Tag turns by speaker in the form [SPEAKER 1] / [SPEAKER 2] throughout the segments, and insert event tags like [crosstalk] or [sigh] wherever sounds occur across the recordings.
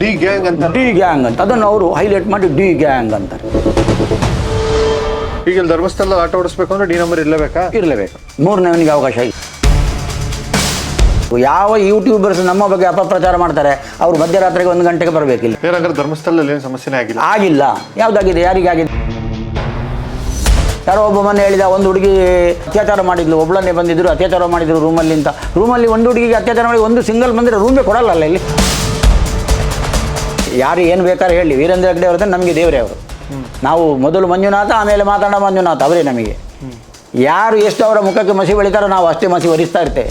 [SPEAKER 1] D gang ಅಂತ
[SPEAKER 2] D gang ಅಂತ. ಅದನ್ನು ಅವರು ಹೈಲೈಟ್ ಮಾಡಿ ಡಿ ಗ್ಯಾಂಗ್ ಅಂತಾರೆ.
[SPEAKER 1] ಈಗ ಇಲ್ಲಿ ಧರ್ಮಸ್ಥಳ ಆಟ ಓಡಿಸ್ಬೇಕು ಅಂದ್ರೆ ಡಿ ನಂಬರ್ ಇರಲೇಬೇಕಾ?
[SPEAKER 2] ಇರಲೇಬೇಕು. ಮೂರನೇವನಿಗೆ ಅವಕಾಶ ಇಲ್ಲ. ಯಾವ ಯೂಟ್ಯೂಬರ್ಸ್ ನಮ್ಮ ಬಗ್ಗೆ ಅಪಪ್ರಚಾರ ಮಾಡ್ತಾರೆ ಅವರು ಮಧ್ಯರಾತ್ರಿಗೆ ಒಂದು ಗಂಟೆಗೆ ಬರಬೇಕಿಲ್ಲ.
[SPEAKER 1] ಏನಂದ್ರೆ ಧರ್ಮಸ್ಥಳದಲ್ಲಿ ಏನು ಸಮಸ್ಯೆ ಆಗಿಲ್ಲ?
[SPEAKER 2] ಆಗಿಲ್ಲ. ಯಾವುದಾಗಿದೆ? ಯಾರಿಗಾಗಿದೆ? ಯಾರೋ ಒಬ್ಬ ಮನೆ ಹೇಳಿದ ಒಂದು ಹುಡುಗಿ ಅತ್ಯಾಚಾರ ಮಾಡಿದ್ಲು. ಒಬ್ಬಳನ್ನೇ ಬಂದಿದ್ರು ಅತ್ಯಾಚಾರ ಮಾಡಿದ್ರು ರೂಮಲ್ಲಿ ಅಂತ. ರೂಮಲ್ಲಿ ಒಂದು ಹುಡುಗಿಗೆ ಅತ್ಯಾಚಾರ ಮಾಡಿ ಒಂದು ಸಿಂಗಲ್ ಬಂದರೆ ರೂಮೇ ಕೊಡಲ್ಲ ಅಲ್ಲ ಇಲ್ಲಿ? ಯಾರು ಏನು ಬೇಕಾದ್ರೆ ಹೇಳಿ. ವೀರೇಂದ್ರ ಹೆಗ್ಡೆ ಅವ್ರದ್ದು ನಮಗೆ ದೇವರೇ ಅವರು. ನಾವು ಮೊದಲು ಮಂಜುನಾಥ, ಆಮೇಲೆ ಮಾತಾಡೋ ಮಂಜುನಾಥ ಅವರೇ ನಮಗೆ. ಯಾರು ಎಷ್ಟು ಅವರ ಮುಖಕ್ಕೆ ಮಸಿ ಬೆಳಿತಾರೋ ನಾವು ಅಷ್ಟೇ ಮಸಿ ಒರಿಸ್ತಾ ಇರ್ತೇವೆ.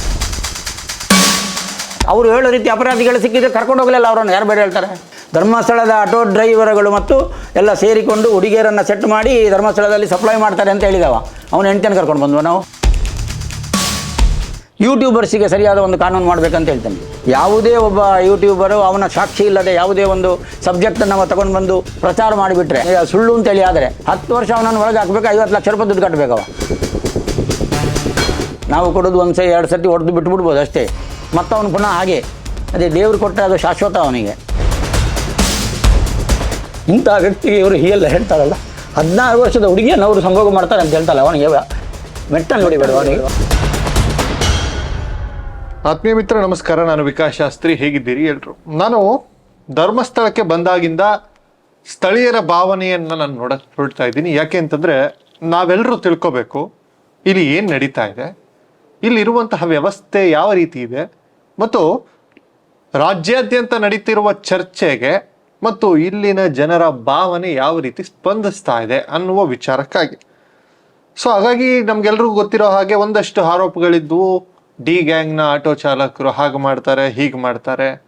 [SPEAKER 2] ಅವರು ಹೇಳೋ ರೀತಿ ಅಪರಾಧಿಗಳು ಸಿಕ್ಕಿದ್ರೆ ಕರ್ಕೊಂಡು ಹೋಗಲಿಲ್ಲ ಅವರನ್ನು. ಯಾರು ಬೇರೆ ಹೇಳ್ತಾರೆ? ಧರ್ಮಸ್ಥಳದ ಆಟೋ ಡ್ರೈವರ್ಗಳು ಮತ್ತು ಎಲ್ಲ ಸೇರಿಕೊಂಡು ಹುಡುಗಿಯರನ್ನು ಸೆಟ್ ಮಾಡಿ ಧರ್ಮಸ್ಥಳದಲ್ಲಿ ಸಪ್ಲೈ ಮಾಡ್ತಾರೆ ಅಂತ ಹೇಳಿದವ. ಅವನು ಹೆಂಡ್ತಿಯನ್ನು ಕರ್ಕೊಂಡು ಬಂದ್ವ ನಾವು? ಯೂಟ್ಯೂಬರ್ಸಿಗೆ ಸರಿಯಾದ ಒಂದು ಕಾನೂನು ಮಾಡಬೇಕಂತ ಹೇಳ್ತೇನೆ. ಯಾವುದೇ ಒಬ್ಬ ಯೂಟ್ಯೂಬರು ಅವನ ಸಾಕ್ಷಿ ಇಲ್ಲದೆ ಯಾವುದೇ ಒಂದು ಸಬ್ಜೆಕ್ಟನ್ನು ನಾವು ತಗೊಂಡು ಬಂದು ಪ್ರಚಾರ ಮಾಡಿಬಿಟ್ರೆ ಸುಳ್ಳು ಅಂತೇಳಿ ಆದರೆ ಹತ್ತು ವರ್ಷ ಅವನನ್ನು ಒಳಗೆ ಹಾಕಬೇಕು, ಐವತ್ತು ಲಕ್ಷ ರೂಪಾಯಿ ದುಡ್ಡು ಕಟ್ಟಬೇಕವ ನಾವು ಕೊಡೋದು ಒಂದು ಸರಿ ಎರಡು ಸರ್ತಿ ಹೊಡೆದು ಬಿಟ್ಬಿಡ್ಬೋದು ಅಷ್ಟೇ. ಮತ್ತು ಅವನು ಪುನಃ ಹಾಗೆ. ಅದೇ ದೇವರು ಕೊಟ್ಟರೆ ಅದು ಶಾಶ್ವತ ಅವನಿಗೆ. ಇಂಥ ವ್ಯಕ್ತಿಗೆ ಇವರು ಹೀಗೆಲ್ಲ ಹೇಳ್ತಾರಲ್ಲ. ಹದಿನಾರು ವರ್ಷದ ಹುಡುಗಿಯನ್ನು ಅವರು ಸಂಭೋಗ ಮಾಡ್ತಾರೆ ಅಂತ ಹೇಳ್ತಾರಲ್ಲ ಅವನಿಗೆ. ಮೆಟ್ಟ ಹೊಡಿಬೇಡ ಅವನಿಗೆ.
[SPEAKER 1] ಆತ್ಮೀಯ ಮಿತ್ರ, ನಮಸ್ಕಾರ. ನಾನು ವಿಕಾಸ್ ಶಾಸ್ತ್ರಿ. ಹೇಗಿದ್ದೀರಿ ಎಲ್ರು? ನಾನು ಧರ್ಮಸ್ಥಳಕ್ಕೆ ಬಂದಾಗಿಂದ ಸ್ಥಳೀಯರ ಭಾವನೆಯನ್ನ ನಾನು ನೋಡ ಹೊರಡ್ತಾ ಇದ್ದೀನಿ. ಯಾಕೆ ಅಂತಂದ್ರೆ ನಾವೆಲ್ಲರೂ ತಿಳ್ಕೋಬೇಕು, ಇಲ್ಲಿ ಏನು ನಡೀತಾ ಇದೆ ಇಲ್ಲಿರುವಂತಹ ವ್ಯವಸ್ಥೆ ಯಾವ ರೀತಿ ಇದೆ, ಮತ್ತು ರಾಜ್ಯಾದ್ಯಂತ ನಡೀತಿರುವ ಚರ್ಚೆಗೆ ಮತ್ತು ಇಲ್ಲಿನ ಜನರ ಭಾವನೆ ಯಾವ ರೀತಿ ಸ್ಪಂದಿಸ್ತಾ ಇದೆ ಅನ್ನುವ ವಿಚಾರಕ್ಕಾಗಿ. ಸೊ ಹಾಗಾಗಿ ನಮಗೆಲ್ರಿಗೂ ಗೊತ್ತಿರೋ ಹಾಗೆ ಒಂದಷ್ಟು ಆರೋಪಗಳಿದ್ವು. ಡಿ ಗ್ಯಾಂಗ್ನ ಆಟೋ ಚಾಲಕರು ಹಾಗೆ ಮಾಡ್ತಾರೆ ಹೀಗೆ ಮಾಡ್ತಾರೆ.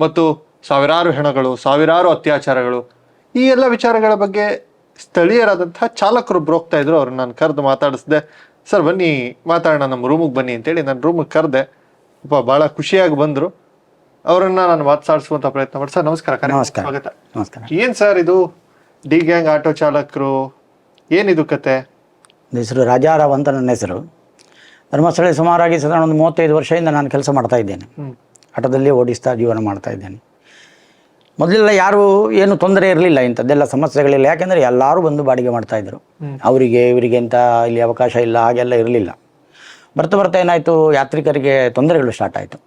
[SPEAKER 1] ಮತ್ತು ಸಾವಿರಾರು ಹೆಣಗಳು ಸಾವಿರಾರು ಅತ್ಯಾಚಾರಗಳು ಈ ಎಲ್ಲ ವಿಚಾರಗಳ ಬಗ್ಗೆ ಸ್ಥಳೀಯರಾದಂತಹ ಚಾಲಕರು ಹೋಗ್ತಾ ಇದ್ರು. ಅವ್ರನ್ನ ನಾನು ಕರೆದು ಮಾತಾಡಿಸ್ದೆ. ಸರ್ ಬನ್ನಿ ಮಾತಾಡೋಣ ನಮ್ಮ ರೂಮಿಗೆ ಬನ್ನಿ ಅಂತೇಳಿ ನಾನು ರೂಮಿಗೆ ಕರೆದೆ. ಪಾಪ ಭಾಳ ಖುಷಿಯಾಗಿ ಬಂದರು. ಅವರನ್ನ ನಾನು ಮಾತಾಡಿಸುವಂತ ಪ್ರಯತ್ನ ಮಾಡಿ. ಸರ್ ನಮಸ್ಕಾರ. ಸ್ವಾಗತ.
[SPEAKER 2] ನಮಸ್ಕಾರ.
[SPEAKER 1] ಏನ್ ಸರ್ ಇದು? ಡಿ ಗ್ಯಾಂಗ್ ಆಟೋ ಚಾಲಕರು ಏನಿದು ಕತೆ?
[SPEAKER 2] ನನ್ನ ಹೆಸರು ರಾಜಾರಾವ್ ಅಂತ ನನ್ನ ಹೆಸರು. ಧರ್ಮಸ್ಥಳ ಸುಮಾರಾಗಿ ಸಾಧಾರಣ ಒಂದು ಮೂವತ್ತೈದು ವರ್ಷದಿಂದ ನಾನು ಕೆಲಸ ಮಾಡ್ತಾ ಇದ್ದೇನೆ. ಆಟೋದಲ್ಲಿ ಓಡಿಸ್ತಾ ಜೀವನ ಮಾಡ್ತಾ ಇದ್ದೇನೆ. ಮೊದಲೆಲ್ಲ ಯಾರು ಏನು ತೊಂದರೆ ಇರಲಿಲ್ಲ ಇಂಥದ್ದೆಲ್ಲ ಸಮಸ್ಯೆಗಳಿಲ್ಲ. ಯಾಕೆಂದರೆ ಎಲ್ಲರೂ ಬಂದು ಬಾಡಿಗೆ ಮಾಡ್ತಾ ಇದ್ರು. ಅವರಿಗೆ ಇವರಿಗೆ ಅಂತ ಇಲ್ಲಿ ಅವಕಾಶ ಇಲ್ಲ ಹಾಗೆಲ್ಲ ಇರಲಿಲ್ಲ. ಬರ್ತಾ ಬರ್ತಾ ಏನಾಯಿತು ಯಾತ್ರಿಕರಿಗೆ ತೊಂದರೆಗಳು ಸ್ಟಾರ್ಟ್ ಆಯಿತು.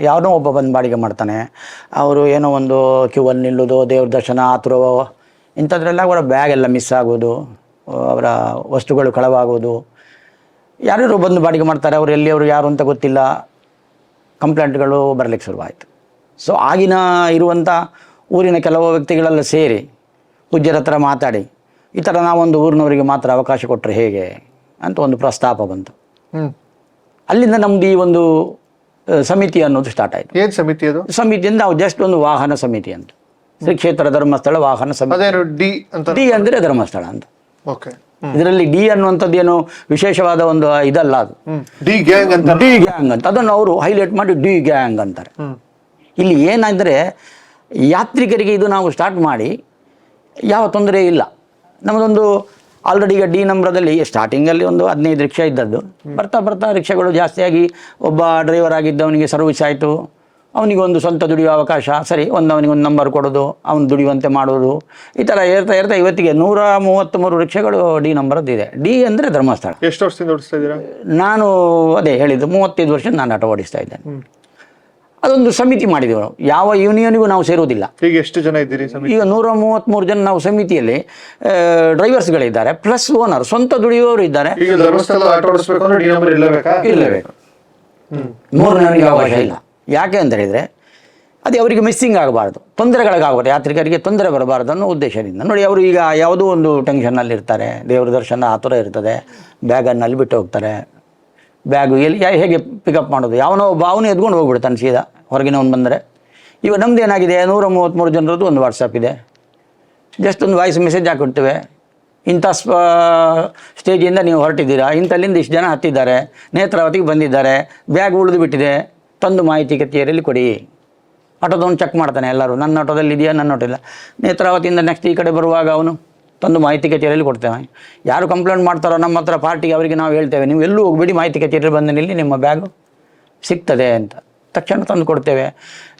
[SPEAKER 2] ಯಾವನೋ ಒಬ್ಬ ಬಂದು ಬಾಡಿಗೆ ಮಾಡ್ತಾನೆ. ಅವರು ಏನೋ ಒಂದು ಕ್ಯೂವಲ್ಲಿ ನಿಲ್ಲೋದು ದೇವ್ರ ದರ್ಶನ ಆತುರವೋ ಇಂಥದ್ರೆಲ್ಲ ಕೂಡ ಬ್ಯಾಗ್ ಎಲ್ಲ ಮಿಸ್ ಆಗೋದು ಅವರ ವಸ್ತುಗಳು ಕಳವಾಗೋದು. ಯಾರ್ಯಾರು ಬಂದು ಬಾಡಿಗೆ ಮಾಡ್ತಾರೆ ಅವರು ಎಲ್ಲಿಯವರು ಯಾರು ಅಂತ ಗೊತ್ತಿಲ್ಲ. ಕಂಪ್ಲೇಂಟ್ಗಳು ಬರಲಿಕ್ಕೆ ಶುರುವಾಯಿತು. ಸೊ ಆಗಿನ ಇರುವಂಥ ಊರಿನ ಕೆಲವು ವ್ಯಕ್ತಿಗಳೆಲ್ಲ ಸೇರಿ ಪೂಜ್ಯರ ಹತ್ರ ಮಾತಾಡಿ ಈ ಥರ ನಾವೊಂದು ಊರಿನವರಿಗೆ ಮಾತ್ರ ಅವಕಾಶ ಕೊಟ್ಟರೆ ಹೇಗೆ ಅಂತ ಒಂದು ಪ್ರಸ್ತಾಪ ಬಂತು. ಅಲ್ಲಿಂದ ನಮ್ಮದು ಈ ಒಂದು ಸಮಿತಿ ಅನ್ನೋದು ಸ್ಟಾರ್ಟ್ ಆಯಿತು.
[SPEAKER 1] ಏನ್ ಸಮಿತಿ ಅದು?
[SPEAKER 2] ಸಮಿತಿಯಿಂದ ನಾವು ಜಸ್ಟ್ ಒಂದು ವಾಹನ ಸಮಿತಿ ಅಂತ. ಶ್ರೀ ಕ್ಷೇತ್ರ ಧರ್ಮಸ್ಥಳ ವಾಹನ ಸಮಿತಿ.
[SPEAKER 1] ಅದೇನು ಡಿ ಅಂತ
[SPEAKER 2] ಡಿ ಅಂದರೆ ಧರ್ಮಸ್ಥಳ ಅಂತ.
[SPEAKER 1] ಓಕೆ
[SPEAKER 2] ಇದರಲ್ಲಿ ಡಿ ಅನ್ನುವಂಥದ್ದು ಏನು ವಿಶೇಷವಾದ ಒಂದು ಇದಲ್ಲ ಅದು.
[SPEAKER 1] ಡಿ ಗ್ಯಾಂಗ್ ಅಂತ.
[SPEAKER 2] ಡಿ ಗ್ಯಾಂಗ್ ಅಂತ. ಅದನ್ನು ಅವರು ಹೈಲೈಟ್ ಮಾಡಿ ಡಿ ಗ್ಯಾಂಗ್ ಅಂತಾರೆ. ಇಲ್ಲಿ ಏನಂದರೆ ಯಾತ್ರಿಕರಿಗೆ ಇದು ನಾವು ಸ್ಟಾರ್ಟ್ ಮಾಡಿ ಯಾವ ತೊಂದರೆ ಇಲ್ಲ. ನಮ್ಮದೊಂದು ಆಲ್ರೆಡಿ ಈಗ ಡಿ ನಂಬರದಲ್ಲಿ ಸ್ಟಾರ್ಟಿಂಗಲ್ಲಿ ಒಂದು ಹದಿನೈದು ರಿಕ್ಷಾ ಇದ್ದದ್ದು. ಬರ್ತಾ ಬರ್ತಾ ರಿಕ್ಷಾಗಳು ಜಾಸ್ತಿಯಾಗಿ ಒಬ್ಬ ಡ್ರೈವರ್ ಆಗಿದ್ದವನಿಗೆ ಸರ್ವಿಸ್ ಆಯಿತು. ಅವನಿಗೆ ಒಂದು ಸ್ವಂತ ದುಡಿಯುವ ಅವಕಾಶ. ಸರಿ ಒಂದು ಅವನಿಗೆ ಒಂದು ನಂಬರ್ ಕೊಡೋದು ಅವನು ದುಡಿಯುವಂತೆ ಮಾಡೋದು. ಈ ಥರ ಏರ್ತಾ ಏರ್ತಾ ಇವತ್ತಿಗೆ ನೂರ ಮೂವತ್ತ್ಮೂರು ರಿಕ್ಷೆಗಳು ಡಿ ನಂಬರದ್ದು ಇದೆ. ಡಿ ಅಂದರೆ ಧರ್ಮಸ್ಥಳ.
[SPEAKER 1] ಎಷ್ಟು ವರ್ಷದಿಂದ ಓಡಿಸ್ತಾ ಇದ್ದೀರಾ?
[SPEAKER 2] ನಾನು ಅದೇ ಹೇಳಿದ್ದು ಮೂವತ್ತೈದು ವರ್ಷ ನಾನು ಆಟ ಓಡಿಸ್ತಾ ಇದ್ದೇನೆ. ಅದೊಂದು ಸಮಿತಿ ಮಾಡಿದೆವು ನಾವು. ಯಾವ ಯೂನಿಯನ್ಗೂ ನಾವು ಸೇರೋದಿಲ್ಲ
[SPEAKER 1] ಈಗ ಎಷ್ಟು ಜನ ಇದ್ದೀರಿ
[SPEAKER 2] ಈಗ ನೂರ ಮೂವತ್ತ್ಮೂರು ಜನ ನಾವು ಸಮಿತಿಯಲ್ಲಿ ಡ್ರೈವರ್ಸ್ಗಳಿದ್ದಾರೆ ಪ್ಲಸ್ ಓನರ್ ಸ್ವಂತ ದುಡಿಯುವವರು ಇದ್ದಾರೆ.
[SPEAKER 1] ಇಲ್ಲವೇ
[SPEAKER 2] ಮೂರನೇವನಿಗೆ ಅವಕಾಶ ಇಲ್ಲ. ಯಾಕೆ ಅಂತ ಹೇಳಿದರೆ ಅದೇ ಅವರಿಗೆ ಮಿಸ್ಸಿಂಗ್ ಆಗಬಾರ್ದು, ತೊಂದರೆಗಳಿಗಾಗಬಾರ್ದು, ಯಾತ್ರಿಕರಿಗೆ ತೊಂದರೆ ಬರಬಾರ್ದು ಅನ್ನೋ ಉದ್ದೇಶದಿಂದ. ನೋಡಿ, ಅವರು ಈಗ ಯಾವುದೋ ಒಂದು ಟೆನ್ಷನ್ನಲ್ಲಿ ಇರ್ತಾರೆ, ದೇವ್ರ ದರ್ಶನ ಥರ ಇರ್ತದೆ ಬ್ಯಾಗನ್ನು ಅಲ್ಲಿ ಬಿಟ್ಟು ಹೋಗ್ತಾರೆ ಬ್ಯಾಗು ಎಲ್ಲಿ ಹೇಗೆ ಪಿಕಪ್ ಮಾಡೋದು? ಯಾವನೋ ಭಾವನೆ ಎದ್ಕೊಂಡು ಹೋಗ್ಬಿಡ್ತಾನೆ ಸೀದಾ ಹೊರಗಿನವನು ಬಂದರೆ. ಇವಾಗ ನಮ್ದು ಏನಾಗಿದೆ ನೂರ ಮೂವತ್ತ್ಮೂರು ಜನರದ್ದು ಒಂದು ವಾಟ್ಸಪ್ ಇದೆ. ಜಸ್ಟ್ ಒಂದು ವಾಯ್ಸ್ ಮೆಸೇಜ್ ಹಾಕಿಬಿಡ್ತೇವೆ. ಇಂಥ ಸ್ಪ ಸ್ಟೇಜಿಂದ ನೀವು ಹೊರಟಿದ್ದೀರಾ? ಇಂಥಲ್ಲಿಂದ ಇಷ್ಟು ಜನ ಹತ್ತಿದ್ದಾರೆ, ನೇತ್ರಾವತಿಗೆ ಬಂದಿದ್ದಾರೆ ಬ್ಯಾಗ್ ಉಳಿದು ಬಿಟ್ಟಿದೆ. ತಂದು ಮಾಹಿತಿ ಕಚೇರಿಯಲ್ಲಿ ಕೊಡಿ. ಆಟೋದವನು ಚೆಕ್ ಮಾಡ್ತಾನೆ ಎಲ್ಲರೂ ನನ್ನ ಆಟೋದಲ್ಲಿ ಇದೆಯಾ? ನನ್ನ ಆಟೋ ಇಲ್ಲ. ನೇತ್ರಾವತಿಯಿಂದ ನೆಕ್ಸ್ಟ್ ಈ ಕಡೆ ಬರುವಾಗ ಅವನು ತಂದು ಮಾಹಿತಿ ಕಚೇರಿಯಲ್ಲಿ ಕೊಡ್ತೇವೆ ಯಾರು ಕಂಪ್ಲೇಂಟ್ ಮಾಡ್ತಾರೋ ನಮ್ಮ ಹತ್ರ ಪಾರ್ಟಿಗೆ ಅವರಿಗೆ ನಾವು ಹೇಳ್ತೇವೆ. ನೀವು ಎಲ್ಲೂ ಹೋಗ್ಬೇಡಿ ಮಾಹಿತಿ ಕಚೇರಿ ಬಂದ ನಿಲ್ಲಿ ನಿಮ್ಮ ಬ್ಯಾಗು ಸಿಗ್ತದೆ ಅಂತ. ತಕ್ಷಣ ತಂದು ಕೊಡ್ತೇವೆ.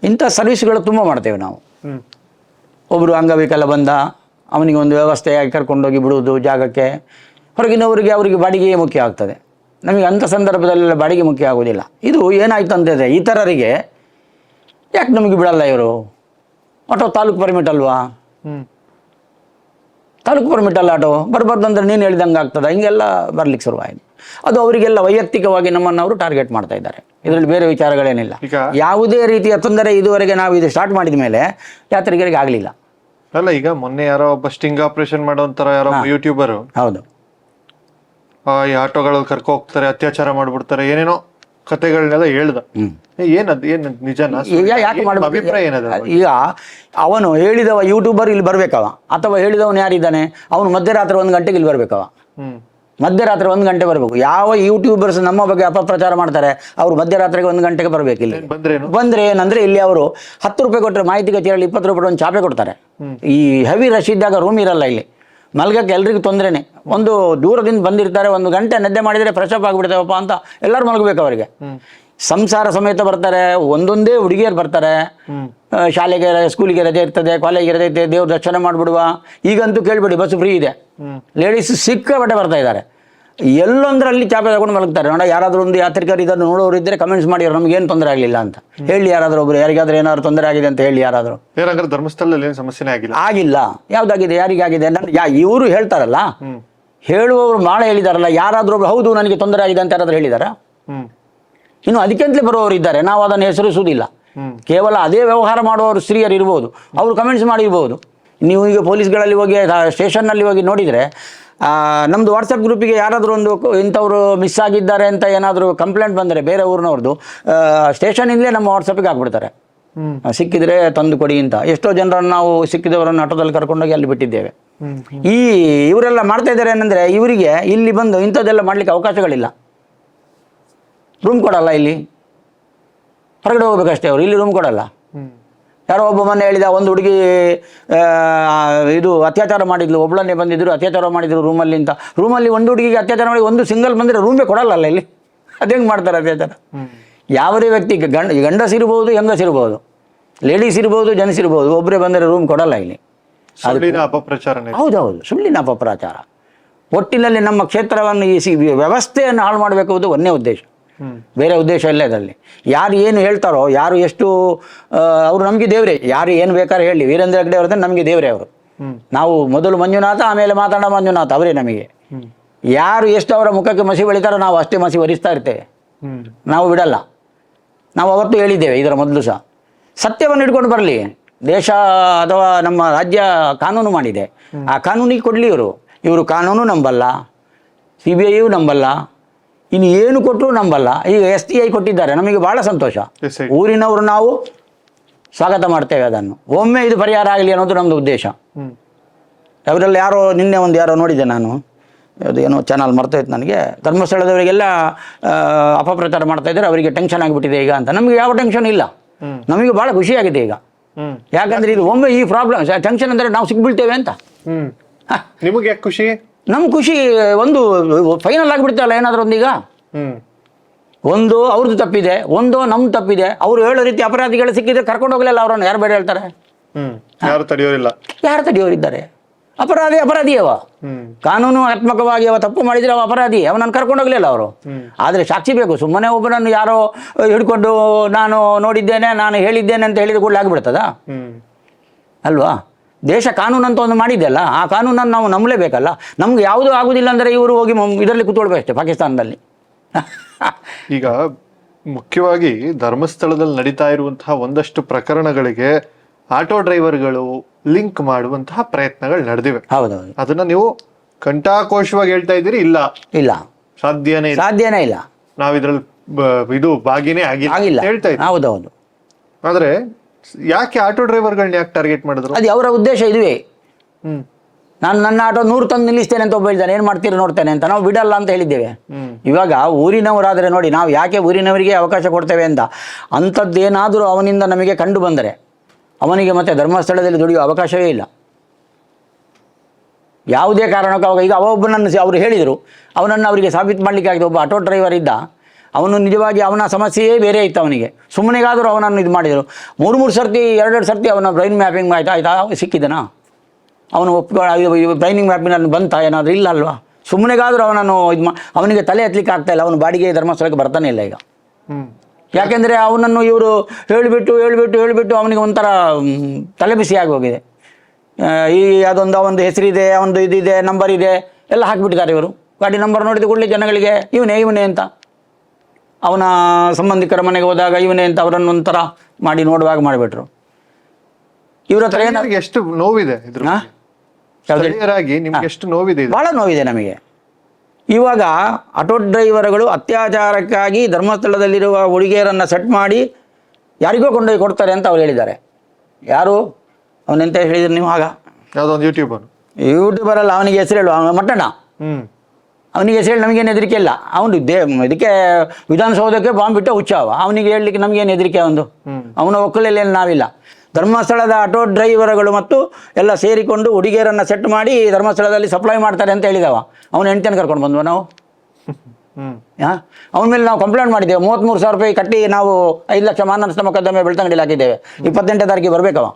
[SPEAKER 2] ಇಂಥ ಸರ್ವಿಸ್ಗಳು ತುಂಬ ಮಾಡ್ತೇವೆ ನಾವು. ಒಬ್ಬರು ಅಂಗವಿಕಲ ಬಂದ ಅವನಿಗೆ ಒಂದು ವ್ಯವಸ್ಥೆಯಾಗಿ ಕರ್ಕೊಂಡೋಗಿ ಬಿಡುವುದು ಜಾಗಕ್ಕೆ. ಹೊರಗಿನವರಿಗೆ ಅವರಿಗೆ ಬಾಡಿಗೆಯೇ ಮುಖ್ಯ ಆಗ್ತದೆ. ನಮಗೆ ಅಂಥ ಸಂದರ್ಭದಲ್ಲೆಲ್ಲ ಬಾಡಿಗೆ ಮುಖ್ಯ ಆಗೋದಿಲ್ಲ ಇದು ಏನಾಯ್ತು ಅಂತಂದರೆ ಇತರರಿಗೆ ಯಾಕೆ ನಮಗೆ ಬಿಡಲ್ಲ ಇವರು? ಆಟೋ ತಾಲೂಕು ಪರ್ಮಿಟ್ ಅಲ್ವಾ?
[SPEAKER 1] ಹ್ಞೂ
[SPEAKER 2] ತಾಲೂಕು ಪರ್ಮಿಟ್ ಅಲ್ಲ ಆಟೋ? ಬರಬಾರ್ದು ಅಂದ್ರೆ ನೀನು ಹೇಳಿದಂಗೆ ಆಗ್ತದೆ. ಹಿಂಗೆಲ್ಲ ಬರ್ಲಿಕ್ಕೆ ಶುರುವಾಯಿತು. ಅದು ಅವರಿಗೆಲ್ಲ ವೈಯಕ್ತಿಕವಾಗಿ ನಮ್ಮನ್ನು ಅವರು ಟಾರ್ಗೆಟ್ ಮಾಡ್ತಾ ಇದ್ದಾರೆ. ಇದರಲ್ಲಿ ಬೇರೆ ವಿಚಾರಗಳೇನಿಲ್ಲ. ಯಾವುದೇ ರೀತಿಯ ತೊಂದರೆ ಇದುವರೆಗೆ ನಾವು ಇದು ಸ್ಟಾರ್ಟ್ ಮಾಡಿದ ಮೇಲೆ ಯಾತ್ರಿಕರಿಗೆ ಆಗಲಿಲ್ಲ.
[SPEAKER 1] ಅಲ್ಲ ಈಗ ಮೊನ್ನೆ ಯಾರೋ ಒಬ್ಬ ಸ್ಟಿಂಗ್ ಆಪರೇಷನ್ ಮಾಡೋ ಯಾರೋ ಯೂಟ್ಯೂಬರು
[SPEAKER 2] ಹೌದು.
[SPEAKER 1] ಈ ಆಟೋಗಳು ಕರ್ಕೊ ಹೋಗ್ತಾರೆ ಅತ್ಯಾಚಾರ ಮಾಡ್ಬಿಡ್ತಾರೆ ಏನೇನೋ ಕತೆಗಳನ್ನೆಲ್ಲ ಹೇಳ್ದ. ಏನದ್ ಏನ್ ನಿಜನಾ?
[SPEAKER 2] ಈಗ ಯಾಕೆ
[SPEAKER 1] ಅಭಿಪ್ರಾಯ ಏನದ
[SPEAKER 2] ಈಗ ಅವನು ಹೇಳಿದವ ಯೂಟ್ಯೂಬರ್ ಇಲ್ಲಿ ಬರ್ಬೇಕವ. ಅಥವಾ ಹೇಳಿದವನು ಯಾರಿದ್ದಾನೆ? ಅವನು ಮಧ್ಯರಾತ್ರಿ ಒಂದು ಗಂಟೆಗೆ ಇಲ್ಲಿ ಬರ್ಬೇಕವ. ಮಧ್ಯರಾತ್ರಿ ಒಂದು ಗಂಟೆ ಬರಬೇಕು. ಯಾವ ಯೂಟ್ಯೂಬರ್ಸ್ ನಮ್ಮ ಬಗ್ಗೆ ಅಪಪ್ರಚಾರ ಮಾಡ್ತಾರೆ ಅವರು ಮಧ್ಯರಾತ್ರಿಗೆ ಒಂದು ಗಂಟೆಗೆ ಬರಬೇಕು ಇಲ್ಲಿ. ಬಂದ್ರೆ ಏನಂದ್ರೆ ಇಲ್ಲಿ ಅವರು ಹತ್ತು ರೂಪಾಯಿ ಕೊಟ್ಟರೆ ಮಾಹಿತಿ ಕಚೇರಿಯಲ್ಲಿ ಇಪ್ಪತ್ತು ರೂಪಾಯಿ ಒಂದು ಚಾಪೆ ಕೊಡ್ತಾರೆ. ಈ ಹೆವಿ ರಶ್ ಇದ್ದಾಗ ರೂಮ್ ಇರಲ್ಲ ಇಲ್ಲಿ. ಮಲ್ಗಕ್ಕೆ ಎಲ್ರಿಗೂ ತೊಂದರೆನೆ. ಒಂದು ದೂರದಿಂದ ಬಂದಿರ್ತಾರೆ ಒಂದು ಗಂಟೆ ನಿದ್ದೆ ಮಾಡಿದರೆ ಫ್ರೆಶ್ ಅಪ್ ಆಗಿಬಿಡ್ತೇವಪ್ಪ ಅಂತ ಎಲ್ಲರೂ ಮಲಗಬೇಕು ಅವರಿಗೆ. ಸಂಸಾರ ಸಮೇತ ಬರ್ತಾರೆ ಒಂದೊಂದೇ ಹುಡುಗಿಯರು ಬರ್ತಾರೆ. ಶಾಲೆಗೆ ಸ್ಕೂಲಿಗೆ ರಜೆ ಇರ್ತದೆ ಕಾಲೇಜಿಗೆ ರಜೆ ಇರ್ತದೆ ದೇವ್ರ ದರ್ಶನ ಮಾಡಿಬಿಡುವ. ಈಗಂತೂ ಕೇಳ್ಬಿಡಿ ಬಸ್ ಫ್ರೀ ಇದೆ. ಲೇಡೀಸ್ ಸಿಕ್ಕಾಪಟ್ಟೆ ಬರ್ತಾ ಇದ್ದಾರೆ. ಎಲ್ಲೊಂದ್ರೆ ಅಲ್ಲಿ ಚಾಪೆ ತಗೊಂಡು ಮಲಗ್ತಾರೆ. ನೋಡ ಯಾರಾದರೂ ಒಂದು ಯಾತ್ರಿಕರು ಇದನ್ನು ನೋಡೋರು ಇದ್ದರೆ ಕಮೆಂಟ್ಸ್ ಮಾಡಿ ನಮ್ಗೆ ಏನು ತೊಂದರೆ ಆಗಲಿಲ್ಲ ಅಂತ. ಹೇಳಿ ಯಾರಾದರೂ ಒಬ್ರು ಯಾರಿಗಾದ್ರೂ ಏನಾದ್ರು ತೊಂದರೆ ಆಗಿದೆ ಅಂತ ಹೇಳಿ ಯಾರಾದರೂ.
[SPEAKER 1] ಏನಂದ್ರೆ ಧರ್ಮಸ್ಥಳದಲ್ಲಿ ಏನು ಸಮಸ್ಯೆನೇ ಆಗಿಲ್ಲ.
[SPEAKER 2] ಆಗಿಲ್ಲ. ಯಾವ್ದಾಗಿದೆ ಯಾರಿಗಾಗಿದೆ? ನನ್ನ ಯಾ ಇವರು ಹೇಳ್ತಾರಲ್ಲ? ಹೇಳುವವರು ಮಾಡ ಹೇಳಿದಾರಲ್ಲ ಯಾರಾದರೂ ಒಬ್ರು ಹೌದು ನನಗೆ ತೊಂದರೆ ಆಗಿದೆ ಅಂತ ಯಾರಾದರೂ ಹೇಳಿದಾರಾ? ಇನ್ನು ಅದಕ್ಕೆಂತಲೇ ಬರುವವರು ಇದ್ದಾರೆ. ನಾವು ಅದನ್ನು ಹೆಸರಿಸುವುದಿಲ್ಲ. ಕೇವಲ ಅದೇ ವ್ಯವಹಾರ ಮಾಡುವವರು ಸ್ತ್ರೀಯರು ಇರ್ಬೋದು. ಅವರು ಕಮೆಂಟ್ಸ್ ಮಾಡಿರ್ಬೋದು. ನೀವು ಈಗ ಪೊಲೀಸ್ಗಳಲ್ಲಿ ಹೋಗಿ ಸ್ಟೇಷನ್ನಲ್ಲಿ ಹೋಗಿ ನೋಡಿದರೆ ನಮ್ಮದು ವಾಟ್ಸಪ್ ಗ್ರೂಪಿಗೆ ಯಾರಾದರೂ ಒಂದು ಇಂಥವ್ರು ಮಿಸ್ ಆಗಿದ್ದಾರೆ ಅಂತ ಏನಾದರೂ ಕಂಪ್ಲೇಂಟ್ ಬಂದರೆ ಬೇರೆ ಊರಿನವ್ರದ್ದು ಸ್ಟೇಷನಿಂದಲೇ ನಮ್ಮ ವಾಟ್ಸಪ್ಗೆ ಹಾಕ್ಬಿಡ್ತಾರೆ. ಸಿಕ್ಕಿದ್ರೆ ತಂದು ಕೊಡಿ ಅಂತ. ಎಷ್ಟೋ ಜನರನ್ನು ನಾವು ಸಿಕ್ಕಿದವರನ್ನು ಆಟೋದಲ್ಲಿ ಕರ್ಕೊಂಡೋಗಿ ಅಲ್ಲಿ ಬಿಟ್ಟಿದ್ದೇವೆ. ಈ ಇವರೆಲ್ಲ ಮಾಡ್ತಾ ಇದ್ದಾರೆ ಏನಂದರೆ ಇವರಿಗೆ ಇಲ್ಲಿ ಬಂದು ಇಂಥದ್ದೆಲ್ಲ ಮಾಡಲಿಕ್ಕೆ ಅವಕಾಶಗಳಿಲ್ಲ. ರೂಮ್ ಕೊಡಲ್ಲ ಇಲ್ಲಿ. ಹೊರಗಡೆ ಹೋಗ್ಬೇಕಷ್ಟೇ ಅವರು. ಇಲ್ಲಿ ರೂಮ್ ಕೊಡಲ್ಲ. ಯಾರೋ ಒಬ್ಬ ಮೊನ್ನೆ ಹೇಳಿದ ಒಂದು ಹುಡುಗಿ ಇದು ಅತ್ಯಾಚಾರ ಮಾಡಿದ್ಲು ಒಬ್ಬಳನ್ನೇ ಬಂದಿದ್ರು ಅತ್ಯಾಚಾರ ಮಾಡಿದ್ರು ರೂಮಲ್ಲಿ ಅಂತ. ರೂಮಲ್ಲಿ ಒಂದು ಹುಡುಗಿಗೆ ಅತ್ಯಾಚಾರ ಮಾಡಿ ಒಂದು ಸಿಂಗಲ್ ಬಂದರೆ ರೂಮೇ ಕೊಡಲ್ಲ ಇಲ್ಲಿ? ಅದು ಹೆಂಗೆ ಮಾಡ್ತಾರೆ ಅತ್ಯಾಚಾರ? ಯಾವುದೇ ವ್ಯಕ್ತಿ ಗಂಡ ಗಂಡಸಿರ್ಬೋದು ಹೆಂಗಸಿರ್ಬೋದು ಲೇಡೀಸ್ ಇರ್ಬೋದು ಜೆಂಟ್ಸ್ ಇರ್ಬೋದು ಒಬ್ಬರೇ ಬಂದರೆ ರೂಮ್ ಕೊಡಲ್ಲ ಇಲ್ಲಿ.
[SPEAKER 1] ಅಪಪ್ರಚಾರ
[SPEAKER 2] ಹೌದೌದು ಸುಳ್ಳಿನ ಅಪಪ್ರಚಾರ. ಒಟ್ಟಿನಲ್ಲಿ ನಮ್ಮ ಕ್ಷೇತ್ರವನ್ನು ಈ ಸಿ ವ್ಯವಸ್ಥೆಯನ್ನು ಹಾಳು ಮಾಡಬೇಕು ಅನ್ನೋದು ಒಂದೇ ಉದ್ದೇಶ. ಬೇರೆ ಉದ್ದೇಶ ಇಲ್ಲ ಅದರಲ್ಲಿ. ಯಾರು ಏನು ಹೇಳ್ತಾರೋ ಯಾರು ಎಷ್ಟು ಅವರು ನಮಗೆ ದೇವರೇ. ಯಾರು ಏನು ಬೇಕಾದ್ರೆ ಹೇಳಿ. ವೀರೇಂದ್ರ ಹೆಗ್ಡೆ ಅವ್ರದ್ದು ನಮಗೆ ದೇವರೇ ಅವರು. ನಾವು ಮೊದಲು ಮಂಜುನಾಥ ಆಮೇಲೆ ಮಾತಾಡೋ ಮಂಜುನಾಥ ಅವರೇ ನಮಗೆ. ಯಾರು ಎಷ್ಟು ಅವರ ಮುಖಕ್ಕೆ ಮಸಿ ಬೆಳಿತಾರೋ ನಾವು ಅಷ್ಟೇ ಮಸಿ ಒರಿಸ್ತಾ ಇರ್ತೇವೆ. ನಾವು ಬಿಡಲ್ಲ. ನಾವು ಅವತ್ತು ಹೇಳಿದ್ದೇವೆ ಇದರ ಮೊದಲು ಸಹ. ಸತ್ಯವನ್ನು ಇಟ್ಕೊಂಡು ಬರಲಿ. ದೇಶ ಅಥವಾ ನಮ್ಮ ರಾಜ್ಯ ಕಾನೂನು ಮಾಡಿದೆ. ಆ ಕಾನೂನಿಗೆ ಕೊಡಲಿ ಇವರು. ಇವರು ಕಾನೂನು ನಂಬಲ್ಲ. ಸಿ ಬಿ ಐಯು ನಂಬಲ್ಲ. ಇನ್ನು ಏನು ಕೊಟ್ಟರು ನಂಬಲ್ಲ. ಈಗ ಎಸ್ ಟಿ ಐ ಕೊಟ್ಟಿದ್ದಾರೆ. ನಮಗೆ ಭಾಳ ಸಂತೋಷ. ಊರಿನವರು ನಾವು ಸ್ವಾಗತ ಮಾಡ್ತೇವೆ ಅದನ್ನು. ಒಮ್ಮೆ ಇದು ಪರಿಹಾರ ಆಗಲಿ ಅನ್ನೋದು ನಮ್ಮದು ಉದ್ದೇಶ. ಅವರಲ್ಲಿ ಯಾರೋ ನಿನ್ನೆ ಒಂದು ಯಾರೋ ನೋಡಿದೆ ನಾನು. ಅದು ಏನೋ ಚಾನಲ್ ಮರ್ತೋಯ್ತು ನನಗೆ. ಧರ್ಮಸ್ಥಳದವರಿಗೆಲ್ಲ ಅಪಪ್ರಚಾರ ಮಾಡ್ತಾ ಇದ್ದಾರೆ. ಅವರಿಗೆ ಟೆನ್ಷನ್ ಆಗಿಬಿಟ್ಟಿದೆ ಈಗ ಅಂತ. ನಮಗೆ ಯಾವ ಟೆನ್ಷನ್ ಇಲ್ಲ. ನಮಗೆ ಭಾಳ ಖುಷಿಯಾಗಿದೆ ಈಗ. ಯಾಕಂದ್ರೆ ಇದು ಒಮ್ಮೆ ಈ ಪ್ರಾಬ್ಲಮ್ ಟೆನ್ಷನ್ ಅಂದರೆ ನಾವು ಸಿಗ್ಬಿಡ್ತೇವೆ ಅಂತ.
[SPEAKER 1] ನಿಮಗೆ ಖುಷಿ?
[SPEAKER 2] ನಮ್ಮ ಖುಷಿ ಒಂದು ಫೈನಲ್ ಆಗಿಬಿಡ್ತಲ್ಲ ಏನಾದರೂ ಒಂದೀಗ? ಒಂದು ಅವ್ರದ್ದು ತಪ್ಪಿದೆ ಒಂದು ನಮ್ಮ ತಪ್ಪಿದೆ. ಅವ್ರು ಹೇಳೋ ರೀತಿ ಅಪರಾಧಿಗಳು ಸಿಕ್ಕಿದ್ರೆ ಕರ್ಕೊಂಡು ಹೋಗಲಿಲ್ಲ ಅವರನ್ನು ಯಾರು ಬೇಡ ಹೇಳ್ತಾರೆ?
[SPEAKER 1] ಯಾರು ತಡೆಯೋರಿಲ್ಲ.
[SPEAKER 2] ಯಾರು ತಡೆಯೋರಿದ್ದಾರೆ? ಅಪರಾಧಿ ಅಪರಾಧಿ ಅವ
[SPEAKER 1] ಹ್ಮ್
[SPEAKER 2] ಕಾನೂನಾತ್ಮಕವಾಗಿ ಅವ ತಪ್ಪು ಮಾಡಿದ್ರೆ ಅವ ಅಪರಾಧಿ ಅವನನ್ನು ಕರ್ಕೊಂಡು ಹೋಗ್ಲಿಲ್ಲ ಅವರು. ಆದರೆ ಸಾಕ್ಷಿ ಬೇಕು ಸುಮ್ಮನೆ ಒಬ್ಬನನ್ನು ಯಾರೋ ಹಿಡ್ಕೊಂಡು ನಾನು ನೋಡಿದ್ದೇನೆ ನಾನು ಹೇಳಿದ್ದೇನೆ ಅಂತ ಹೇಳಿದ ಕೂಡ ಆಗಿಬಿಡ್ತದ? ಅಲ್ವಾ? ದೇಶ ಕಾನೂನು ಅಂತ ಒಂದು ಮಾಡಿದೆಯಲ್ಲ ಆ ಕಾನೂನನ್ನು ನಾವು ನಂಬಲೇಬೇಕಲ್ಲ? ನಮ್ಗೆ ಯಾವುದೂ ಆಗುದಿಲ್ಲ ಅಂದರೆ ಇವರು ಹೋಗಿ ಇದರಲ್ಲಿ ಅಷ್ಟೇ ಪಾಕಿಸ್ತಾನದಲ್ಲಿ. [laughs]
[SPEAKER 1] ಈಗ ಮುಖ್ಯವಾಗಿ ಧರ್ಮಸ್ಥಳದಲ್ಲಿ ನಡೀತಾ ಇರುವಂತಹ ಒಂದಷ್ಟು ಪ್ರಕರಣಗಳಿಗೆ ಆಟೋ ಡ್ರೈವರ್ಗಳು ಲಿಂಕ್ ಮಾಡುವಂತಹ ಪ್ರಯತ್ನಗಳು ನಡೆದಿವೆ.
[SPEAKER 2] ಹೌದೌದು.
[SPEAKER 1] ಅದನ್ನ ನೀವು ಕಂಠಾಕೋಶವಾಗಿ ಹೇಳ್ತಾ ಇದ್ದೀರಿ? ಇಲ್ಲ.
[SPEAKER 2] ಇಲ್ಲ.
[SPEAKER 1] ಸಾಧ್ಯನೇ
[SPEAKER 2] ಸಾಧ್ಯನೇ ಇಲ್ಲ.
[SPEAKER 1] ನಾವು ಇದರಲ್ಲಿ ಇದು ಬಾಗಿನೇ ಆಗಿಲ್ಲ. ಹೇಳ್ತಾ ಇದ್ದೀವಿ.
[SPEAKER 2] ಹೌದೌದು.
[SPEAKER 1] ಆದ್ರೆ ಯಾಕೆ ಆಟೋ ಡ್ರೈವರ್ಗಳನ್ನ ಯಾಕೆ ಟಾರ್ಗೆಟ್ ಮಾಡಿದ್ರು?
[SPEAKER 2] ಅದು ಅವರ ಉದ್ದೇಶ ಇದುವೇ. ನಾನು ನನ್ನ ಆಟೋ ನೂರು ತಂದು ನಿಲ್ಲಿಸ್ತೇನೆ ಅಂತ ಒಬ್ಬ ಹೇಳ್ತಾನೆ ಏನು ಮಾಡ್ತೀರಿ ನೋಡ್ತೇನೆ ಅಂತ ನಾವು ಬಿಡಲ್ಲ ಅಂತ ಹೇಳಿದ್ದೇವೆ. ಇವಾಗ ಊರಿನವರಾದರೆ ನೋಡಿ ನಾವು ಯಾಕೆ ಊರಿನವರಿಗೆ ಅವಕಾಶ ಕೊಡ್ತೇವೆ ಅಂತ. ಅಂಥದ್ದೇನಾದರೂ ಅವನಿಂದ ನಮಗೆ ಕಂಡು ಬಂದರೆ ಅವನಿಗೆ ಮತ್ತೆ ಧರ್ಮಸ್ಥಳದಲ್ಲಿ ದುಡಿಯುವ ಅವಕಾಶವೇ ಇಲ್ಲ. ಯಾವುದೇ ಕಾರಣಕ್ಕೂ ಅವಾಗ ಈಗ ಅವೊಬ್ಬನನ್ನು ಅವರು ಹೇಳಿದರು ಅವನನ್ನು ಅವರಿಗೆ ಸಾಬೀತು ಮಾಡಲಿಕ್ಕೆ ಆಗಿದೆ ಒಬ್ಬ ಆಟೋ ಡ್ರೈವರ್ ಇದ್ದ ಅವನು ನಿಜವಾಗಿ ಅವನ ಸಮಸ್ಯೆಯೇ ಬೇರೆ ಇತ್ತು ಅವನಿಗೆ. ಸುಮ್ಮನೆಗಾದರೂ ಅವನನ್ನು ಇದು ಮಾಡಿದರು. ಮೂರು ಮೂರು ಸರ್ತಿ ಎರಡೆರಡು ಸರ್ತಿ ಅವನ ಬ್ರೈನ್ ಮ್ಯಾಪಿಂಗ್ ಆಯ್ತಾ ಆಯ್ತಾ ಸಿಕ್ಕಿದನಾ? ಅವನು ಒಪ್ಪ ಬ್ರೈನಿಂಗ್ ಮ್ಯಾಪಿನಲ್ಲಿ ಬಂತ ಏನಾದರೂ ಇಲ್ಲ ಅಲ್ವಾ? ಸುಮ್ಮನೆಗಾದರೂ ಅವನನ್ನು ಇದು ಮಾ ಅವನಿಗೆ ತಲೆ ಎತ್ತಲಿಕ್ಕೆ ಆಗ್ತಾ ಇಲ್ಲ ಅವನು ಬಾಡಿಗೆ ಧರ್ಮಸ್ಥಳಕ್ಕೆ ಬರ್ತಾನೆ ಇಲ್ಲ ಈಗ. ಯಾಕೆಂದರೆ ಅವನನ್ನು ಇವರು ಹೇಳಿಬಿಟ್ಟು ಹೇಳಿಬಿಟ್ಟು ಹೇಳಿಬಿಟ್ಟು ಅವನಿಗೆ ಒಂಥರ ತಲೆ ಬಿಸಿ ಆಗಿ ಹೋಗಿದೆ. ಆ, ಈ ಅದೊಂದು ಅವನದು ಹೆಸರಿದೆ ಅವನದು ಇದಿದೆ ನಂಬರ್ ಇದೆ ಎಲ್ಲ ಹಾಕಿಬಿಟ್ಟಿದ್ದಾರೆ ಇವರು. ಗಾಡಿ ನಂಬರ್ ನೋಡಿದ ಕೂಡಲೇ ಜನಗಳಿಗೆ ಇವನೇ ಇವನೇ ಅಂತ. ಅವನ ಸಂಬಂಧಿಕರ ಮನೆಗೆ ಹೋದಾಗ ಇವನೇ ಅಂತ ಅವರನ್ನು ಒಂಥರ ಮಾಡಿ ನೋಡುವಾಗ ಮಾಡಿಬಿಟ್ರು. ಇವ್ರ ಹತ್ರ ಏನು
[SPEAKER 1] ಎಷ್ಟು ನೋವಿದೆ ನಿಮ್ಗೆ ಎಷ್ಟು ನೋವಿದೆ
[SPEAKER 2] ಬಹಳ ನೋವಿದೆ ನಮಗೆ. ಇವಾಗ ಆಟೋ ಡ್ರೈವರ್ಗಳು ಅತ್ಯಾಚಾರಕ್ಕಾಗಿ ಧರ್ಮಸ್ಥಳದಲ್ಲಿರುವ ಹುಡುಗಿಯರನ್ನು ಸೆಟ್ ಮಾಡಿ ಯಾರಿಗೋ ಕೊಂಡೊಯ್ದು ಕೊಡ್ತಾರೆ ಅಂತ ಅವ್ರು ಹೇಳಿದ್ದಾರೆ. ಯಾರು? ಅವನೆಂತ ಹೇಳಿದ್ರು ನೀವು ಆಗ?
[SPEAKER 1] ಯಾವ್ದೋ ಒಂದು ಯೂಟ್ಯೂಬರ್
[SPEAKER 2] ಯೂಟ್ಯೂಬರಲ್ಲ ಅವನಿಗೆ ಹೆಸರು ಹೇಳುವ ಮಟ್ಟಣ್ಣ. ಮಟ್ಟಣ
[SPEAKER 1] ಹ್ಮ್.
[SPEAKER 2] ಅವನಿಗೆ ಹೆಸರು ಹೇಳಿ ನಮಗೇನು ಹೆದರಿಕೆ ಇಲ್ಲ. ಅವನು ದೇ ಇದಕ್ಕೆ ವಿಧಾನಸೌಧಕ್ಕೆ ಬಾಂಬ್ ಬಿಟ್ಟು ಹುಚ್ಚಾವ. ಅವನಿಗೆ ಹೇಳಲಿಕ್ಕೆ ನಮಗೇನು ಹೆದರಿಕೆ ಅವನು. ಅವನ ಒಕ್ಕಲಲ್ಲಿ ನಾವಿಲ್ಲ. ಧರ್ಮಸ್ಥಳದ ಆಟೋ ಡ್ರೈವರ್ಗಳು ಮತ್ತು ಎಲ್ಲ ಸೇರಿಕೊಂಡು ಹುಡುಗಿಯರನ್ನು ಸೆಟ್ ಮಾಡಿ ಧರ್ಮಸ್ಥಳದಲ್ಲಿ ಸಪ್ಲೈ ಮಾಡ್ತಾರೆ ಅಂತ ಹೇಳಿದವ. ಅವನು ಹೆಂಡ್ತಿಯನ್ನು ಕರ್ಕೊಂಡು ಬಂದ್ವ ನಾವು? ಹಾಂ? ಅವನ ಮೇಲೆ ನಾವು ಕಂಪ್ಲೇಂಟ್ ಮಾಡಿದ್ದೇವೆ. ಮೂವತ್ತ್ಮೂರು ಸಾವಿರ ರೂಪಾಯಿ ಕಟ್ಟಿ ನಾವು ಐದು ಲಕ್ಷ ಮಾನನಷ್ಟ ಮೊಕದ್ದಮೆ ಬೆಳ್ತಂಗಡಿಲಿ ಹಾಕಿದ್ದೇವೆ. ಇಪ್ಪತ್ತೆಂಟನೇ ತಾರೀಕಿಗೆ ಬರಬೇಕವ.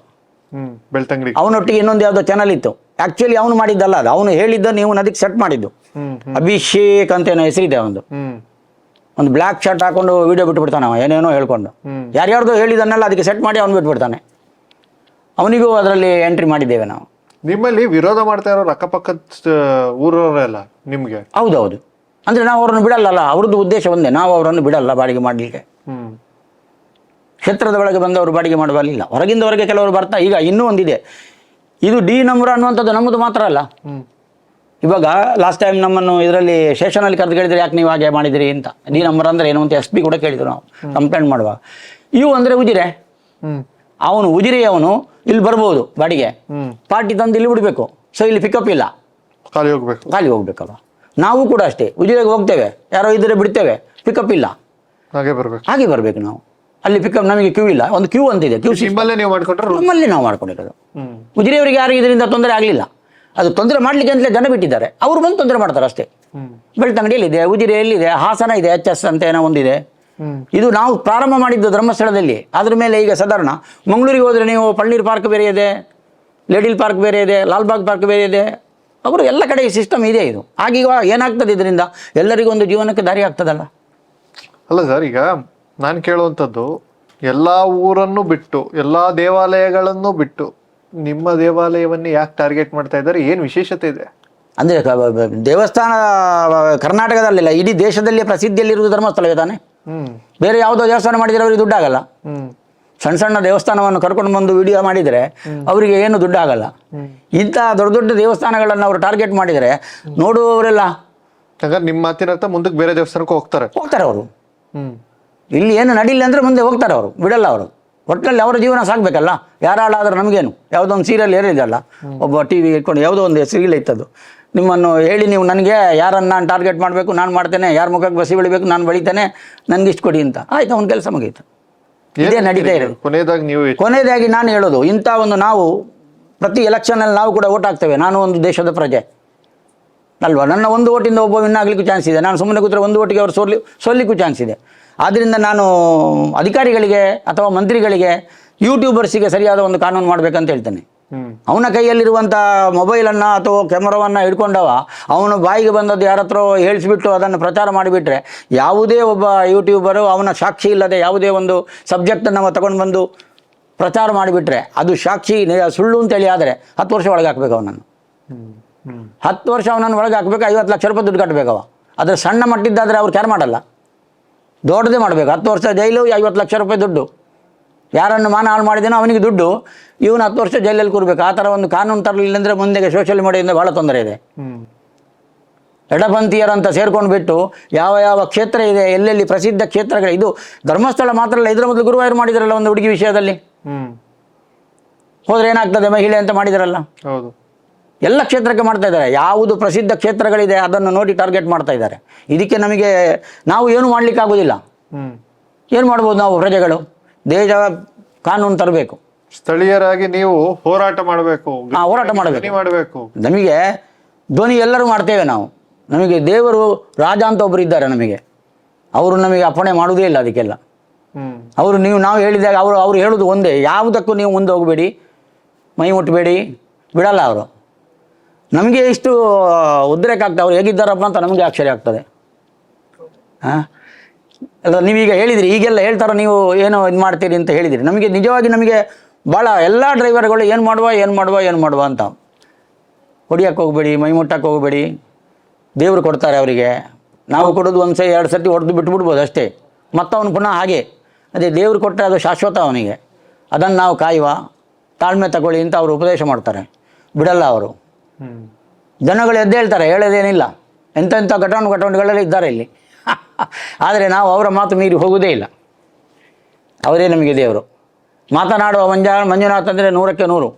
[SPEAKER 1] ಬೆಳ್ತಂಗಡಿ.
[SPEAKER 2] ಅವನೊಟ್ಟಿಗೆ ಇನ್ನೊಂದು ಯಾವುದೋ ಚಾನಲ್ ಇತ್ತು. ಆ್ಯಕ್ಚುಲಿ ಅವನು ಮಾಡಿದ್ದಲ್ಲ ಅದು. ಅವನು ಹೇಳಿದ್ದ ನೀವು ಅದಕ್ಕೆ ಸೆಟ್ ಮಾಡಿದ್ದು. ಅಭಿಷೇಕ್ ಅಂತ ಏನೋ ಹೆಸರಿದೆ
[SPEAKER 1] ಒಂದು.
[SPEAKER 2] ಒಂದು ಬ್ಲ್ಯಾಕ್ ಶರ್ಟ್ ಹಾಕೊಂಡು ವಿಡಿಯೋ ಬಿಟ್ಬಿಡ್ತಾನೆ ಅವ ಏನೇನೋ ಹೇಳ್ಕೊಂಡು. ಯಾರ್ಯಾರ್ದು ಹೇಳಿದನ್ನೆಲ್ಲ ಅದಕ್ಕೆ ಸೆಟ್ ಮಾಡಿ ಅವ್ನು ಬಿಟ್ಬಿಡ್ತಾನೆ. ಅವನಿಗೂ ಅದರಲ್ಲಿ ಎಂಟ್ರಿ ಮಾಡಿದ್ದೇವೆ ನಾವು.
[SPEAKER 1] ನಿಮ್ಮಲ್ಲಿ ವಿರೋಧ ಮಾಡ್ತಾ ಇರೋ ಅಕ್ಕಪಕ್ಕದ ಊರವರೆಲ್ಲ ನಿಮಗೆ?
[SPEAKER 2] ಹೌದೌದು. ಅಂದರೆ ನಾವು ಅವರನ್ನು ಬಿಡಲ್ಲಲ್ಲ ಅವ್ರದ್ದು ಉದ್ದೇಶ ಒಂದೇ ನಾವು ಅವರನ್ನು ಬಿಡಲ್ಲ ಬಾಡಿಗೆ ಮಾಡಲಿಕ್ಕೆ. ಕ್ಷೇತ್ರದ ಒಳಗೆ ಬಂದವರು ಬಾಡಿಗೆ ಮಾಡುವಲ್ಲಿಲ್ಲ. ಹೊರಗಿಂದ ಹೊರಗೆ ಕೆಲವರು ಬರ್ತಾ ಈಗ ಇನ್ನೂ ಒಂದಿದೆ. ಇದು ಡಿ ನಂಬರ್ ಅನ್ನುವಂಥದ್ದು ನಮ್ಮದು ಮಾತ್ರ ಅಲ್ಲ. ಇವಾಗ ಲಾಸ್ಟ್ ಟೈಮ್ ನಮ್ಮನ್ನು ಇದರಲ್ಲಿ ಸ್ಟೇಷನಲ್ಲಿ ಕರೆದು ಕೇಳಿದ್ರೆ ಯಾಕೆ ನೀವು ಹಾಗೆ ಮಾಡಿದಿರಿ ಅಂತ? ನೀ ನಂಬರ್ ಅಂದ್ರೆ ಏನು ಅಂತ ಎಸ್ ಪಿ ಕೂಡ ಕೇಳಿದ್ರು ನಾವು ಕಂಪ್ಲೇಂಟ್ ಮಾಡುವ ಇವು ಅಂದ್ರೆ ಉಜಿರೆ. ಅವನು ಉಜಿರೆ ಅವನು ಇಲ್ಲಿ ಬರ್ಬೋದು ಬಾಡಿಗೆ. ಪಾರ್ಟಿ ತಂದು ಇಲ್ಲಿ ಬಿಡಬೇಕು. ಸೊ ಇಲ್ಲಿ ಪಿಕಪ್ ಇಲ್ಲ.
[SPEAKER 1] ಖಾಲಿ ಹೋಗ್ಬೇಕು.
[SPEAKER 2] ಖಾಲಿ ಹೋಗ್ಬೇಕಲ್ಲ ನಾವು ಕೂಡ ಅಷ್ಟೇ. ಉಜಿರೆಗೆ ಹೋಗ್ತೇವೆ. ಯಾರೋ ಇದ್ರೆ ಬಿಡ್ತೇವೆ. ಪಿಕಪ್ ಇಲ್ಲ.
[SPEAKER 1] ಹಾಗೆ ಬರ್ಬೇಕು.
[SPEAKER 2] ಹಾಗೆ ಬರ್ಬೇಕು ನಾವು. ಅಲ್ಲಿ ಪಿಕಪ್ ನಮಗೆ ಕ್ಯೂ ಇಲ್ಲ. ಒಂದು ಕ್ಯೂ ಅಂತಿದೆ. ಕ್ಯೂ
[SPEAKER 1] ಸಿಂಬಲ್ಲೇ ನೀವು ಮಾಡ್ಕೊಂಡ್ರೆ
[SPEAKER 2] ನಮ್ಮಲ್ಲಿ ನಾವು ಮಾಡ್ಕೊಂಡಿರೋದು. ಉಜಿರೆಯವರಿಗೆ ಯಾರು ಇದರಿಂದ ತೊಂದರೆ ಆಗಲಿಲ್ಲ. ಅದು ತೊಂದರೆ ಮಾಡ್ಲಿಕ್ಕೆ ಅಂತಲೇ ಜನ ಬಿಟ್ಟಿದ್ದಾರೆ. ಅವ್ರು ಬಂದು ತೊಂದರೆ ಮಾಡ್ತಾರೆ ಅಷ್ಟೇ.
[SPEAKER 1] ಬೆಳ್ತಂಗಡಿಯಲ್ಲಿ
[SPEAKER 2] ಇದೆ ಉಜಿರಿ ಎಲ್ಲಿದೆ ಹಾಸನ ಇದೆ ಎಚ್ ಎಸ್ ಅಂತ ಏನೋ ಒಂದಿದೆ. ಇದು ನಾವು ಪ್ರಾರಂಭ ಮಾಡಿದ್ದು ಧರ್ಮಸ್ಥಳದಲ್ಲಿ. ಅದ್ರ ಮೇಲೆ ಈಗ ಸಾಧಾರಣ ಮಂಗಳೂರಿಗೆ ಹೋದರೆ ನೀವು ಪಳ್ಳೀರ್ ಪಾರ್ಕ್ ಬೇರೆ ಇದೆ ಲೇಡಿಲ್ ಪಾರ್ಕ್ ಬೇರೆ ಇದೆ ಲಾಲ್ಬಾಗ್ ಪಾರ್ಕ್ ಬೇರೆ ಇದೆ. ಅವರು ಎಲ್ಲ ಕಡೆ ಈ ಸಿಸ್ಟಮ್ ಇದೆ ಇದು. ಆಗೀಗ ಏನಾಗ್ತದೆ ಇದರಿಂದ? ಎಲ್ಲರಿಗೂ ಒಂದು ಜೀವನಕ್ಕೆ ದಾರಿ ಆಗ್ತದಲ್ಲ.
[SPEAKER 1] ಅಲ್ಲ ಸರ್ ಈಗ ನಾನು ಕೇಳುವಂಥದ್ದು ಎಲ್ಲಾ ಊರನ್ನು ಬಿಟ್ಟು ಎಲ್ಲ ದೇವಾಲಯಗಳನ್ನು ಬಿಟ್ಟು ನಿಮ್ಮ ದೇವಾಲಯವನ್ನು ಯಾಕೆ ಟಾರ್ಗೆಟ್ ಮಾಡ್ತಾ ಇದ್ದಾರೆ? ಏನು ವಿಶೇಷತೆ ಇದೆ?
[SPEAKER 2] ಅಂದರೆ ದೇವಸ್ಥಾನ ಕರ್ನಾಟಕದಲ್ಲಿಲ್ಲ ಇಡೀ ದೇಶದಲ್ಲಿ ಪ್ರಸಿದ್ಧಿಯಲ್ಲಿರುವುದು ಧರ್ಮಸ್ಥಳವೇ ತಾನೆ? ಬೇರೆ ಯಾವುದೋ ದೇವಸ್ಥಾನ ಮಾಡಿದರೆ ಅವರಿಗೆ ದುಡ್ಡಾಗಲ್ಲ.
[SPEAKER 1] ಆಗಲ್ಲ
[SPEAKER 2] ಸಣ್ಣ ಸಣ್ಣ ದೇವಸ್ಥಾನವನ್ನು ಕರ್ಕೊಂಡು ಬಂದು ವಿಡಿಯೋ ಮಾಡಿದರೆ ಅವರಿಗೆ ಏನು ದುಡ್ಡಾಗಲ್ಲ. ಇಂಥ ದೊಡ್ಡ ದೊಡ್ಡ ದೇವಸ್ಥಾನಗಳನ್ನು ಅವರು ಟಾರ್ಗೆಟ್ ಮಾಡಿದರೆ ನೋಡುವವರೆಲ್ಲ
[SPEAKER 1] ಹಾಗಾದ್ರೆ ನಿಮ್ಮ ಮಾತಿನ ಅರ್ಥ ಮುಂದಕ್ಕೆ ಬೇರೆ ದೇವಸ್ಥಾನಕ್ಕೆ ಹೋಗ್ತಾರೆ.
[SPEAKER 2] ಹೋಗ್ತಾರೆ ಅವರು. ಇಲ್ಲಿ ಏನು ನಡೀಲಿ ಅಂದರೆ ಮುಂದೆ ಹೋಗ್ತಾರೆ ಅವರು. ಬಿಡಲ್ಲ ಅವರು. ಒಟ್ಟಿನಲ್ಲಿ ಅವರ ಜೀವನ ಸಾಗಬೇಕಲ್ಲ ಯಾರಾಳಾದ್ರೆ ನಮಗೇನು? ಯಾವುದೋ ಒಂದು ಸೀರಿಯಲ್ ಏರಿದಲ್ಲ ಒಬ್ಬ ಟಿ ವಿ ಇಟ್ಕೊಂಡು ಯಾವುದೋ ಒಂದು ಸೀರಿಯಲ್ ಇತ್ತದು. ನಿಮ್ಮನ್ನು ಹೇಳಿ ನೀವು ನನಗೆ ಯಾರನ್ನು ನಾನು ಟಾರ್ಗೆಟ್ ಮಾಡಬೇಕು ನಾನು ಮಾಡ್ತೇನೆ ಯಾರ ಮುಖಕ್ಕೆ ಬಸಿ ಬೆಳಿಬೇಕು ನಾನು ಬೆಳಿತೇನೆ ನನಗೆ ಇಷ್ಟು ಕೊಡಿ ಅಂತ. ಆಯ್ತು ಅವ್ನ ಕೆಲಸ ಮುಗೀತು. ಇದೇ ನಡೀತಾ ಇರೋದು.
[SPEAKER 1] ಕೊನೆಯದಾಗಿ ನೀವು
[SPEAKER 2] ಕೊನೆಯದಾಗಿ ನಾನು ಹೇಳೋದು ಇಂಥ ಒಂದು ನಾವು ಪ್ರತಿ ಎಲೆಕ್ಷನಲ್ಲಿ ನಾವು ಕೂಡ ಓಟ್ ಹಾಕ್ತೇವೆ. ನಾನು ಒಂದು ದೇಶದ ಪ್ರಜೆ. ಅಲ್ವಾ? ನನ್ನ ಒಂದು ಓಟಿಂದ ಒಬ್ಬ ವಿನ್ ಆಗಲಿಕ್ಕೂ ಚಾನ್ಸ್ ಇದೆ. ನಾನು ಸುಮ್ಮನೆ ಕೂತ್ರೆ ಒಂದು ಓಟಿಗೆ ಅವರು ಸೋಲಿ ಸೋಲಿಕ್ಕೂ ಚಾನ್ಸ್ ಇದೆ. ಆದ್ದರಿಂದ ನಾನು ಅಧಿಕಾರಿಗಳಿಗೆ ಅಥವಾ ಮಂತ್ರಿಗಳಿಗೆ ಯೂಟ್ಯೂಬರ್ಸಿಗೆ ಸರಿಯಾದ ಒಂದು ಕಾನೂನು ಮಾಡಬೇಕಂತ ಹೇಳ್ತೇನೆ. ಅವನ ಕೈಯಲ್ಲಿರುವಂಥ ಮೊಬೈಲನ್ನು ಅಥವಾ ಕ್ಯಾಮರಾವನ್ನು ಹಿಡ್ಕೊಂಡವ ಅವನು ಬಾಯಿಗೆ ಬಂದದ್ದು ಯಾರ ಹತ್ರ ಹೇಳಿಸ್ಬಿಟ್ಟು ಅದನ್ನು ಪ್ರಚಾರ ಮಾಡಿಬಿಟ್ರೆ ಯಾವುದೇ ಒಬ್ಬ ಯೂಟ್ಯೂಬರು ಅವನ ಸಾಕ್ಷಿ ಇಲ್ಲದೆ ಯಾವುದೇ ಒಂದು ಸಬ್ಜೆಕ್ಟನ್ನು ಅವ ತಗೊಂಡು ಬಂದು ಪ್ರಚಾರ ಮಾಡಿಬಿಟ್ರೆ ಅದು ಸಾಕ್ಷಿ ಸುಳ್ಳು ಅಂತೇಳಿ ಆದರೆ ಹತ್ತು ವರ್ಷ ಒಳಗೆ ಹಾಕ್ಬೇಕು ಅವನನ್ನು ಹತ್ತು ವರ್ಷ ಅವನನ್ನು ಒಳಗೆ ಹಾಕ್ಬೇಕು ಐವತ್ತು ಲಕ್ಷ ರೂಪಾಯಿ ದುಡ್ಡು ಕಟ್ಟಬೇಕವ ಅದರ ಸಣ್ಣ ಮಟ್ಟಿದ್ದಾದರೆ ಅವ್ರು ಕ್ಯಾರ್ ಮಾಡಲ್ಲ. ದೊಡ್ಡದೇ ಮಾಡಬೇಕು. ಹತ್ತು ವರ್ಷ ಜೈಲು ಐವತ್ತು ಲಕ್ಷ ರೂಪಾಯಿ ದುಡ್ಡು. ಯಾರನ್ನು ಮಾನ ಹಾಳು ಮಾಡಿದೇನೋ ಅವನಿಗೆ ದುಡ್ಡು. ಇವನು ಹತ್ತು ವರ್ಷ ಜೈಲಲ್ಲಿ ಕೂರಬೇಕು. ಆ ಥರ ಒಂದು ಕಾನೂನು ತರಲಿಲ್ಲ ಅಂದರೆ ಮುಂದೆಗೆ ಸೋಷಿಯಲ್ ಮೀಡಿಯಾದಿಂದ ಭಾಳ ತೊಂದರೆ ಇದೆ. ಎಡಪಂಥೀಯರಂತ ಸೇರ್ಕೊಂಡು ಬಿಟ್ಟು ಯಾವ ಯಾವ ಕ್ಷೇತ್ರ ಇದೆ ಎಲ್ಲೆಲ್ಲಿ ಪ್ರಸಿದ್ಧ ಕ್ಷೇತ್ರಗಳು ಇದು ಧರ್ಮಸ್ಥಳ ಮಾತ್ರ ಅಲ್ಲ ಇದರ ಮೊದಲು ಗುರುವಾಯೂರು ಮಾಡಿದ್ರಲ್ಲ ಒಂದು ಹುಡುಗಿ ವಿಷಯದಲ್ಲಿ?
[SPEAKER 1] ಹ್ಮ್.
[SPEAKER 2] ಹೋದ್ರೆ ಏನಾಗ್ತದೆ ಮಹಿಳೆ ಅಂತ ಮಾಡಿದಾರಲ್ಲ?
[SPEAKER 1] ಹೌದು.
[SPEAKER 2] ಎಲ್ಲ ಕ್ಷೇತ್ರಕ್ಕೆ ಮಾಡ್ತಾ ಇದ್ದಾರೆ. ಯಾವುದು ಪ್ರಸಿದ್ಧ ಕ್ಷೇತ್ರಗಳಿದೆ ಅದನ್ನು ನೋಡಿ ಟಾರ್ಗೆಟ್ ಮಾಡ್ತಾ ಇದ್ದಾರೆ. ಇದಕ್ಕೆ ನಮಗೆ ನಾವು ಏನು ಮಾಡ್ಲಿಕ್ಕೆ ಆಗೋದಿಲ್ಲ.
[SPEAKER 1] ಹ್ಮ್.
[SPEAKER 2] ಏನು ಮಾಡ್ಬೋದು ನಾವು ಪ್ರಜೆಗಳು? ದೇಶ ಕಾನೂನು ತರಬೇಕು.
[SPEAKER 1] ಸ್ಥಳೀಯರಾಗಿ ನೀವು ಹೋರಾಟ ಮಾಡಬೇಕು.
[SPEAKER 2] ಹೋರಾಟ ಮಾಡಬೇಕು.
[SPEAKER 1] ಮಾಡಬೇಕು.
[SPEAKER 2] ನಮಗೆ ಧ್ವನಿ ಎಲ್ಲರೂ ಮಾಡ್ತೇವೆ ನಾವು. ನಮಗೆ ದೇವರು ರಾಜ ಅಂತ ಒಬ್ಬರು ಇದ್ದಾರೆ ನಮಗೆ. ಅವರು ನಮಗೆ ಅಪ್ಪಣೆ ಮಾಡುವುದೇ ಇಲ್ಲ ಅದಕ್ಕೆಲ್ಲ. ಅವರು ನೀವು ನಾವು ಹೇಳಿದಾಗ ಅವರು ಅವ್ರು ಹೇಳೋದು ಒಂದೇ. ಯಾವುದಕ್ಕೂ ನೀವು ಮುಂದೆ ಹೋಗಬೇಡಿ. ಮೈ ಮುಟ್ಟಬೇಡಿ ಬಿಡಲ್ಲ ಅವರು. ನಮಗೆ ಇಷ್ಟು ಉದ್ರೇಕ ಆಗ್ತದೆ ಅವ್ರು ಹೇಗಿದ್ದಾರಪ್ಪ ಅಂತ ನಮಗೆ ಆಶ್ಚರ್ಯ ಆಗ್ತದೆ. ಹಾಂ? ಅಲ್ಲ, ನೀವೀಗ ಹೇಳಿದಿರಿ, ಈಗೆಲ್ಲ ಹೇಳ್ತಾರೋ ನೀವು ಏನೋ ಇದು ಮಾಡ್ತೀರಿ ಅಂತ ಹೇಳಿದಿರಿ. ನಮಗೆ ನಿಜವಾಗಿ ನಮಗೆ ಭಾಳ ಎಲ್ಲ ಡ್ರೈವರ್ಗಳು ಏನು ಮಾಡುವ ಏನು ಮಾಡುವ ಏನು ಮಾಡುವ ಅಂತ. ಹೊಡಿಯಕ್ಕೆ ಹೋಗಬೇಡಿ, ಮೈ ಮುಟ್ಟಕ್ಕೆ ಹೋಗಬೇಡಿ. ದೇವರು ಕೊಡ್ತಾರೆ ಅವರಿಗೆ. ನಾವು ಕೊಡೋದು ಒಂದು ಸರಿ ಎರಡು ಸರ್ತಿ ಹೊಡೆದು ಬಿಟ್ಬಿಡ್ಬೋದು ಅಷ್ಟೇ. ಮತ್ತವನು ಪುನಃ ಹಾಗೆ. ಅದೇ ದೇವರು ಕೊಟ್ಟರೆ ಅದು ಶಾಶ್ವತ ಅವನಿಗೆ. ಅದನ್ನು ನಾವು ಕಾಯುವ. ತಾಳ್ಮೆ ತಗೊಳ್ಳಿ ಅಂತ ಅವರು ಉಪದೇಶ ಮಾಡ್ತಾರೆ. ಬಿಡಲ್ಲ ಅವರು.
[SPEAKER 1] ಹ್ಮ್.
[SPEAKER 2] ಎದ್ದು ಹೇಳ್ತಾರೆ, ಹೇಳೋದೇನಿಲ್ಲ. ಎಂತೆಂಥ ಘಟನ ಘಟನೆಗಳೆಲ್ಲ ಇದ್ದಾರೆ ಇಲ್ಲಿ. [laughs] ಆದರೆ ನಾವು ಅವರ ಮಾತು ಮೀರಿ ಹೋಗುವುದೇ ಇಲ್ಲ. ಅವರೇ ನಮಗೆ ದೇವರು. ಮಾತನಾಡುವ ಮಂಜಾ, ಮಂಜುನಾಥ್ ಅಂದರೆ ನೂರಕ್ಕೆ ನೂರು.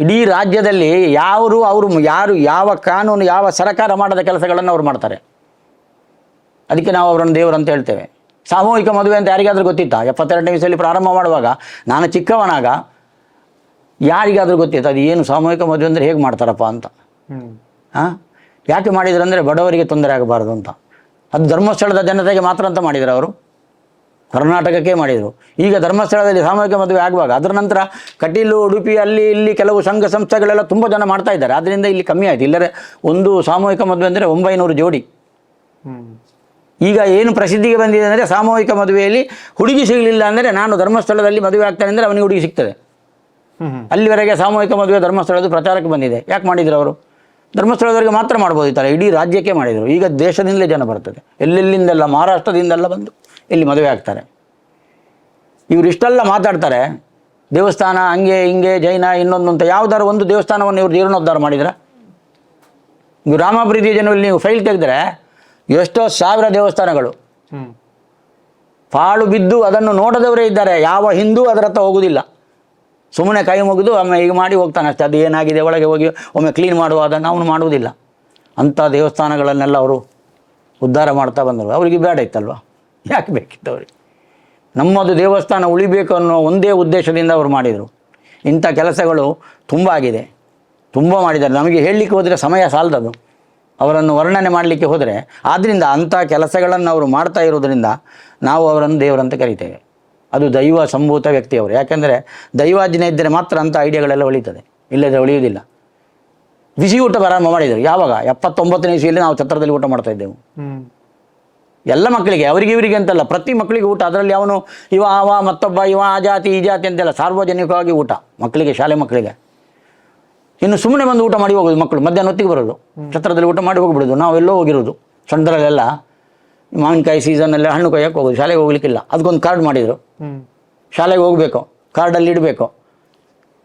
[SPEAKER 2] ಇಡೀ ರಾಜ್ಯದಲ್ಲಿ ಯಾರು ಅವರು ಯಾರು ಯಾವ ಕಾನೂನು, ಯಾವ ಸರ್ಕಾರ ಮಾಡದ ಕೆಲಸಗಳನ್ನು ಅವ್ರು ಮಾಡ್ತಾರೆ. ಅದಕ್ಕೆ ನಾವು ಅವರನ್ನು ದೇವರು ಅಂತ ಹೇಳ್ತೇವೆ. ಸಾಮೂಹಿಕ ಮದುವೆ ಅಂತ ಯಾರಿಗಾದರೂ ಗೊತ್ತಿತ್ತಾ? ಎಪ್ಪತ್ತೆರಡನೇ ವಯಸ್ಸಲ್ಲಿ ಪ್ರಾರಂಭ ಮಾಡುವಾಗ, ನಾನು ಚಿಕ್ಕವನಾಗ ಯಾರಿಗಾದ್ರೂ ಗೊತ್ತಿತ್ತು ಅದು ಏನು ಸಾಮೂಹಿಕ ಮದುವೆ ಅಂದರೆ ಹೇಗೆ ಮಾಡ್ತಾರಪ್ಪ ಅಂತ. ಹಾಂ? ಯಾಕೆ ಮಾಡಿದ್ರು ಅಂದರೆ ಬಡವರಿಗೆ ತೊಂದರೆ ಆಗಬಾರ್ದು ಅಂತ. ಅದು ಧರ್ಮಸ್ಥಳದ ಜನತೆಗೆ ಮಾತ್ರ ಅಂತ ಮಾಡಿದರು ಅವರು. ಕರ್ನಾಟಕಕ್ಕೆ ಮಾಡಿದರು. ಈಗ ಧರ್ಮಸ್ಥಳದಲ್ಲಿ ಸಾಮೂಹಿಕ ಮದುವೆ ಆಗುವಾಗ ಅದರ ನಂತರ ಕಟೀಲು ಉಡುಪಿ ಅಲ್ಲಿ ಇಲ್ಲಿ ಕೆಲವು ಸಂಘ ಸಂಸ್ಥೆಗಳೆಲ್ಲ ತುಂಬ ಜನ ಮಾಡ್ತಾ ಇದ್ದಾರೆ. ಆದ್ದರಿಂದ ಇಲ್ಲಿ ಕಮ್ಮಿ ಆಯಿತು. ಇಲ್ಲರೆ ಒಂದು ಸಾಮೂಹಿಕ ಮದುವೆ ಅಂದರೆ ಒಂಬೈನೂರು ಜೋಡಿ. ಈಗ ಏನು ಪ್ರಸಿದ್ಧಿಗೆ ಬಂದಿದೆ ಅಂದರೆ ಸಾಮೂಹಿಕ ಮದುವೆಯಲ್ಲಿ ಹುಡುಗಿ ಸಿಗಲಿಲ್ಲ ಅಂದರೆ ನಾನು ಧರ್ಮಸ್ಥಳದಲ್ಲಿ ಮದುವೆ ಆಗ್ತಾನೆ ಅಂದರೆ ಅವನಿಗೆ ಹುಡುಗಿ ಸಿಗ್ತದೆ. ಅಲ್ಲಿವರೆಗೆ ಸಾಮೂಹಿಕ ಮದುವೆ ಧರ್ಮಸ್ಥಳದ ಪ್ರಚಾರಕ್ಕೆ ಬಂದಿದೆ. ಯಾಕೆ ಮಾಡಿದ್ರು ಅವರು? ಧರ್ಮಸ್ಥಳದವರಿಗೆ ಮಾತ್ರ ಮಾಡ್ಬೋದು ಈ ಥರ ಇಡೀ ರಾಜ್ಯಕ್ಕೆ ಮಾಡಿದರು. ಈಗ ದೇಶದಿಂದಲೇ ಜನ ಬರ್ತದೆ. ಎಲ್ಲೆಲ್ಲಿಂದೆಲ್ಲ? ಮಹಾರಾಷ್ಟ್ರದಿಂದೆಲ್ಲ ಬಂದು ಇಲ್ಲಿ ಮದುವೆ ಆಗ್ತಾರೆ. ಇವರು ಇಷ್ಟೆಲ್ಲ ಮಾತಾಡ್ತಾರೆ. ದೇವಸ್ಥಾನ ಹಂಗೆ ಹಿಂಗೆ ಜೈನ ಇನ್ನೊಂದು ಅಂತ ಯಾವ್ದಾರು ಒಂದು ದೇವಸ್ಥಾನವನ್ನು ಇವರು ಜೀರ್ಣೋದ್ಧಾರ ಮಾಡಿದ್ರ? ನೀವು ರಾಮಾಭಿವೃದ್ಧಿ ಜನರಲ್ಲಿ ನೀವು ಫೈಲ್ ತೆಗೆದ್ರೆ ಎಷ್ಟೋ ಸಾವಿರ ದೇವಸ್ಥಾನಗಳು. ಪಾಳು ಬಿದ್ದು ಅದನ್ನು ನೋಡದವರೇ ಇದ್ದಾರೆ. ಯಾವ ಹಿಂದೂ ಅದರತ್ತ ಹತ್ರ ಹೋಗುವುದಿಲ್ಲ ಸುಮ್ಮನೆ ಕೈ ಮುಗಿದು ಒಮ್ಮೆ ಈಗ ಮಾಡಿ ಹೋಗ್ತಾನೆ ಅಷ್ಟೇ. ಅದು ಏನಾಗಿದೆ? ಒಳಗೆ ಹೋಗಿ ಒಮ್ಮೆ ಕ್ಲೀನ್ ಮಾಡುವ ಅದನ್ನು ಅವನು ಮಾಡುವುದಿಲ್ಲ. ಅಂಥ ದೇವಸ್ಥಾನಗಳನ್ನೆಲ್ಲ ಅವರು ಉದ್ಧಾರ ಮಾಡ್ತಾ ಬಂದರು. ಅವರಿಗೆ ಬೇಡ ಇತ್ತಲ್ವ? ಯಾಕೆ ಬೇಕಿತ್ತು ಅವರಿಗೆ? ನಮ್ಮದು ದೇವಸ್ಥಾನ ಉಳಿಬೇಕು ಅನ್ನೋ ಒಂದೇ ಉದ್ದೇಶದಿಂದ ಅವರು ಮಾಡಿದರು. ಇಂಥ ಕೆಲಸಗಳು ತುಂಬ ಆಗಿದೆ. ತುಂಬ ಮಾಡಿದ್ದಾರೆ. ನಮಗೆ ಹೇಳಲಿಕ್ಕೆ ಹೋದರೆ ಸಮಯ ಸಾಲದದು. ಅವರನ್ನು ವರ್ಣನೆ ಮಾಡಲಿಕ್ಕೆ ಹೋದರೆ ಆದ್ದರಿಂದ ಅಂಥ ಕೆಲಸಗಳನ್ನು ಅವರು ಮಾಡ್ತಾ ಇರೋದರಿಂದ ನಾವು ಅವರನ್ನು ದೇವರಂತ ಕರಿತೇವೆ. ಅದು ದೈವ ಸಂಭೂತ ವ್ಯಕ್ತಿಯವರು. ಯಾಕೆಂದರೆ ದೈವಾಜ್ಞೆ ಇದ್ದರೆ ಮಾತ್ರ ಅಂಥ ಐಡಿಯಾಗಳೆಲ್ಲ ಉಳಿತದೆ ಇಲ್ಲದೆ ಉಳಿಯುವುದಿಲ್ಲ ಬಿಸಿ ಊಟ ಪ್ರಾರಂಭ ಮಾಡಿದರು. ಯಾವಾಗ? ಎಪ್ಪತ್ತೊಂಬತ್ತನೇ ಇಸಿಯಲ್ಲಿ ನಾವು ಛತ್ರದಲ್ಲಿ ಊಟ ಮಾಡ್ತಾ ಇದ್ದೆವು. ಎಲ್ಲ ಮಕ್ಕಳಿಗೆ ಅವರಿಗೆ ಇವರಿಗೆ ಅಂತಲ್ಲ ಪ್ರತಿ ಮಕ್ಕಳಿಗೆ ಊಟ. ಅದರಲ್ಲಿ ಅವನು ಇವ ಅವ ಮತ್ತೊಬ್ಬ ಇವ ಆ ಜಾತಿ ಈ ಜಾತಿ ಅಂತೆಲ್ಲ ಸಾರ್ವಜನಿಕವಾಗಿ ಊಟ. ಮಕ್ಕಳಿಗೆ ಶಾಲೆ ಮಕ್ಕಳಿಗೆ. ಇನ್ನು ಸುಮ್ಮನೆ ಬಂದು ಊಟ ಮಾಡಿ ಹೋಗೋದು ಮಕ್ಕಳು. ಮಧ್ಯಾಹ್ನ ಹೊತ್ತಿಗೆ ಬರೋದು. ಛತ್ರದಲ್ಲಿ ಊಟ ಮಾಡಿ ಹೋಗ್ಬಿಡೋದು. ನಾವೆಲ್ಲೋ ಹೋಗಿರೋದು. ಸಣ್ಣದ್ರಲ್ಲೆಲ್ಲ ಮಾವಿನಕಾಯಿ ಸೀಸನ್ನೆಲ್ಲ ಹಣ್ಣು ಕೊಯ್ಯಕ್ಕೆ ಹೋಗೋದು ಶಾಲೆಗೆ ಹೋಗ್ಲಿಕ್ಕಿಲ್ಲ. ಅದಕ್ಕೊಂದು ಕಾರ್ಡ್ ಮಾಡಿದರು. ಶಾಲೆಗೆ ಹೋಗಬೇಕು. ಕಾರ್ಡಲ್ಲಿ ಇಡಬೇಕು.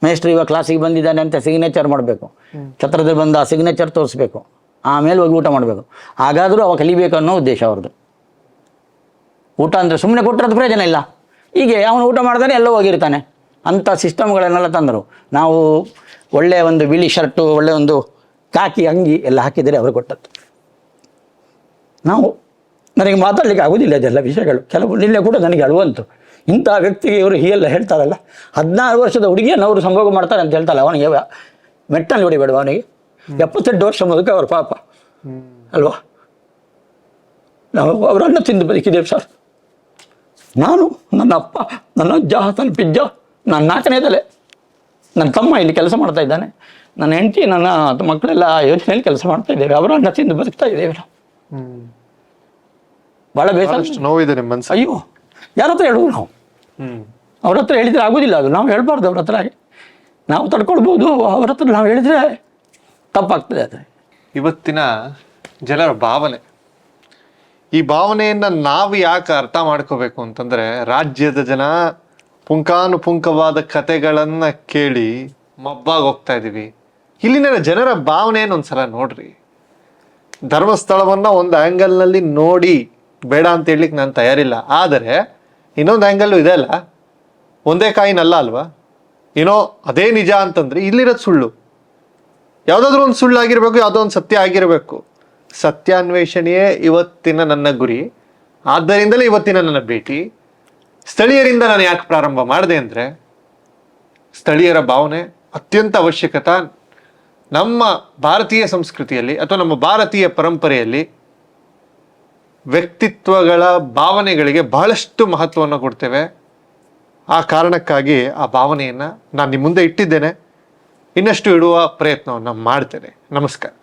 [SPEAKER 2] ಮೇಸ್ಟ್ರು ಇವಾಗ ಕ್ಲಾಸಿಗೆ ಬಂದಿದ್ದಾನೆ ಅಂತ ಸಿಗ್ನೇಚರ್ ಮಾಡಬೇಕು. ಛತ್ರದಲ್ಲಿ ಬಂದು ಆ ಸಿಗ್ನೇಚರ್ ತೋರಿಸ್ಬೇಕು. ಆಮೇಲೆ ಹೋಗಿ ಊಟ ಮಾಡಬೇಕು. ಹಾಗಾದರೂ ಅವ ಕಲಿಬೇಕು ಅನ್ನೋ ಉದ್ದೇಶ ಅವ್ರದ್ದು. ಊಟ ಅಂದರೆ ಸುಮ್ಮನೆ ಕೊಟ್ಟರೆ ಪ್ರಯೋಜನ ಇಲ್ಲ. ಹೀಗೆ ಅವನು ಊಟ ಮಾಡ್ತಾನೆ ಎಲ್ಲೋ ಹೋಗಿರ್ತಾನೆ. ಅಂಥ ಸಿಸ್ಟಮ್ಗಳನ್ನೆಲ್ಲ ತಂದರು. ನಾವು ಒಳ್ಳೆಯ ಒಂದು ಬಿಳಿ ಶರ್ಟು ಒಳ್ಳೆಯ ಒಂದು ಕಾಕಿ ಅಂಗಿ ಎಲ್ಲ ಹಾಕಿದರೆ ಅವರು ಕೊಟ್ಟದ್ದು. ನಾವು ನನಗೆ ಮಾತಾಡಲಿಕ್ಕೆ ಆಗೋದಿಲ್ಲ ಅದೆಲ್ಲ ವಿಷಯಗಳು. ಕೆಲವು ನಿನ್ನೆ ಕೂಡ ನನಗೆ ಅಳುವಂತು. ಇಂಥ ವ್ಯಕ್ತಿಗೆ ಇವರು ಹೀಗೆಲ್ಲ ಹೇಳ್ತಾರಲ್ಲ. ಹದಿನಾರು ವರ್ಷದ ಹುಡುಗಿಯನ್ನು ಅವರು ಸಂಭೋಗ ಮಾಡ್ತಾರೆ ಅಂತ ಹೇಳ್ತಾರಲ್ಲ ಅವನಿಗೆ. ಮೆಟ್ಟಲ್ಲಿ ಹೊಡಿಬೇಡ ಅವನಿಗೆ? ಎಪ್ಪತ್ತೆಂಟು ವರ್ಷ ಮುದುಕ ಅವ್ರ ಪಾಪ. ಅಲ್ವಾ? ನಾವು ಅವರನ್ನು ತಿಂದು ಬದುಕಿದ್ದೇವೆ ಸರ್. ನಾನು ನನ್ನ ಅಪ್ಪ ನನ್ನ ಅಜ್ಜ ತಲುಪಿಜ್ಜ ನನ್ನ ನಾಲ್ಕನೇ ತಲೆ ನನ್ನ ತಮ್ಮ ಇಲ್ಲಿ ಕೆಲಸ ಮಾಡ್ತಾ ಇದ್ದಾನೆ. ನನ್ನ ಹೆಂಡತಿ ನನ್ನ ಮಕ್ಕಳೆಲ್ಲ ಯೋಜನೆಯಲ್ಲಿ ಕೆಲಸ ಮಾಡ್ತಾ ಇದ್ದೇವೆ. ಅವರ ಅನ್ನ ತಿಂದು ಬದುಕ್ತಾ ಇದ್ದೇವೆ ನಾವು. ಭಾಳ ಬೇಸರ.
[SPEAKER 1] ನೋವಿದೆ ನಿಮ್ಮ ಮನಸ್ಸು
[SPEAKER 2] ಅಯ್ಯೋ ಯಾರ ಹತ್ರ ಹೇಳುದು ನಾವು?
[SPEAKER 1] ಹ್ಮ್.
[SPEAKER 2] ಅವ್ರ ಹತ್ರ ಹೇಳಿದ್ರೆ ಆಗೋದಿಲ್ಲ ಅದು. ನಾವು ಹೇಳ್ಬಾರ್ದು ಅವ್ರ ಹತ್ರ ನಾವು ತಡ್ಕೊಳ್ಬೋದು ಅವ್ರ ಹತ್ರ ನಾವು ಹೇಳಿದ್ರೆ ತಪ್ಪಾಗ್ತದೆ ಅದು.
[SPEAKER 1] ಇವತ್ತಿನ ಜನರ ಭಾವನೆ. ಈ ಭಾವನೆಯನ್ನ ನಾವು ಯಾಕೆ ಅರ್ಥ ಮಾಡ್ಕೋಬೇಕು ಅಂತಂದ್ರೆ ರಾಜ್ಯದ ಜನ ಪುಂಕಾನುಪುಂಕವಾದ ಕತೆಗಳನ್ನ ಕೇಳಿ ಮಬ್ಬಾಗಿ ಹೋಗ್ತಾ ಇದೀವಿ. ಇಲ್ಲಿನ ಜನರ ಭಾವನೆಯನ್ನು ಒಂದ್ಸಲ ನೋಡ್ರಿ. ಧರ್ಮಸ್ಥಳವನ್ನ ಒಂದು ಆಂಗಲ್ನಲ್ಲಿ ನೋಡಿ ಬೇಡ ಅಂತ ಹೇಳಲಿಕ್ಕೆ ನಾನು ತಯಾರಿಲ್ಲ. ಆದರೆ, ಇನ್ನೊಂದು ಆ್ಯಂಗಲ್ಲು ಇದೆ ಅಲ್ಲ? ಒಂದೇ ಕಾಯಿನಲ್ಲ ಅಲ್ವಾ? ಏನೋ ಅದೇ ನಿಜ ಅಂತಂದರೆ ಇಲ್ಲಿರೋದು ಸುಳ್ಳು. ಯಾವುದಾದ್ರೂ ಒಂದು ಸುಳ್ಳು ಆಗಿರಬೇಕು, ಯಾವುದೋ ಒಂದು ಸತ್ಯ ಆಗಿರಬೇಕು. ಸತ್ಯಾನ್ವೇಷಣೆಯೇ ಇವತ್ತಿನ ನನ್ನ ಗುರಿ. ಆದ್ದರಿಂದಲೇ ಇವತ್ತಿನ ನನ್ನ ಭೇಟಿ. ಸ್ಥಳೀಯರಿಂದ ನಾನು ಯಾಕೆ ಪ್ರಾರಂಭ ಮಾಡಿದೆ ಅಂದರೆ, ಸ್ಥಳೀಯರ ಭಾವನೆ ಅತ್ಯಂತ ಅವಶ್ಯಕತ ನಮ್ಮ ಭಾರತೀಯ ಸಂಸ್ಕೃತಿಯಲ್ಲಿ ಅಥವಾ ನಮ್ಮ ಭಾರತೀಯ ಪರಂಪರೆಯಲ್ಲಿ ವ್ಯಕ್ತಿತ್ವಗಳ ಭಾವನೆಗಳಿಗೆ ಬಹಳಷ್ಟು ಮಹತ್ವವನ್ನು ಕೊಡ್ತೇವೆ. ಆ ಕಾರಣಕ್ಕಾಗಿ ಆ ಭಾವನೆಯನ್ನು ನಾನು ನಿಮ್ಮ ಮುಂದೆ ಇಟ್ಟಿದ್ದೇನೆ. ಇನ್ನಷ್ಟು ಇಡುವ ಪ್ರಯತ್ನವನ್ನು ಮಾಡ್ತೇನೆ. ನಮಸ್ಕಾರ.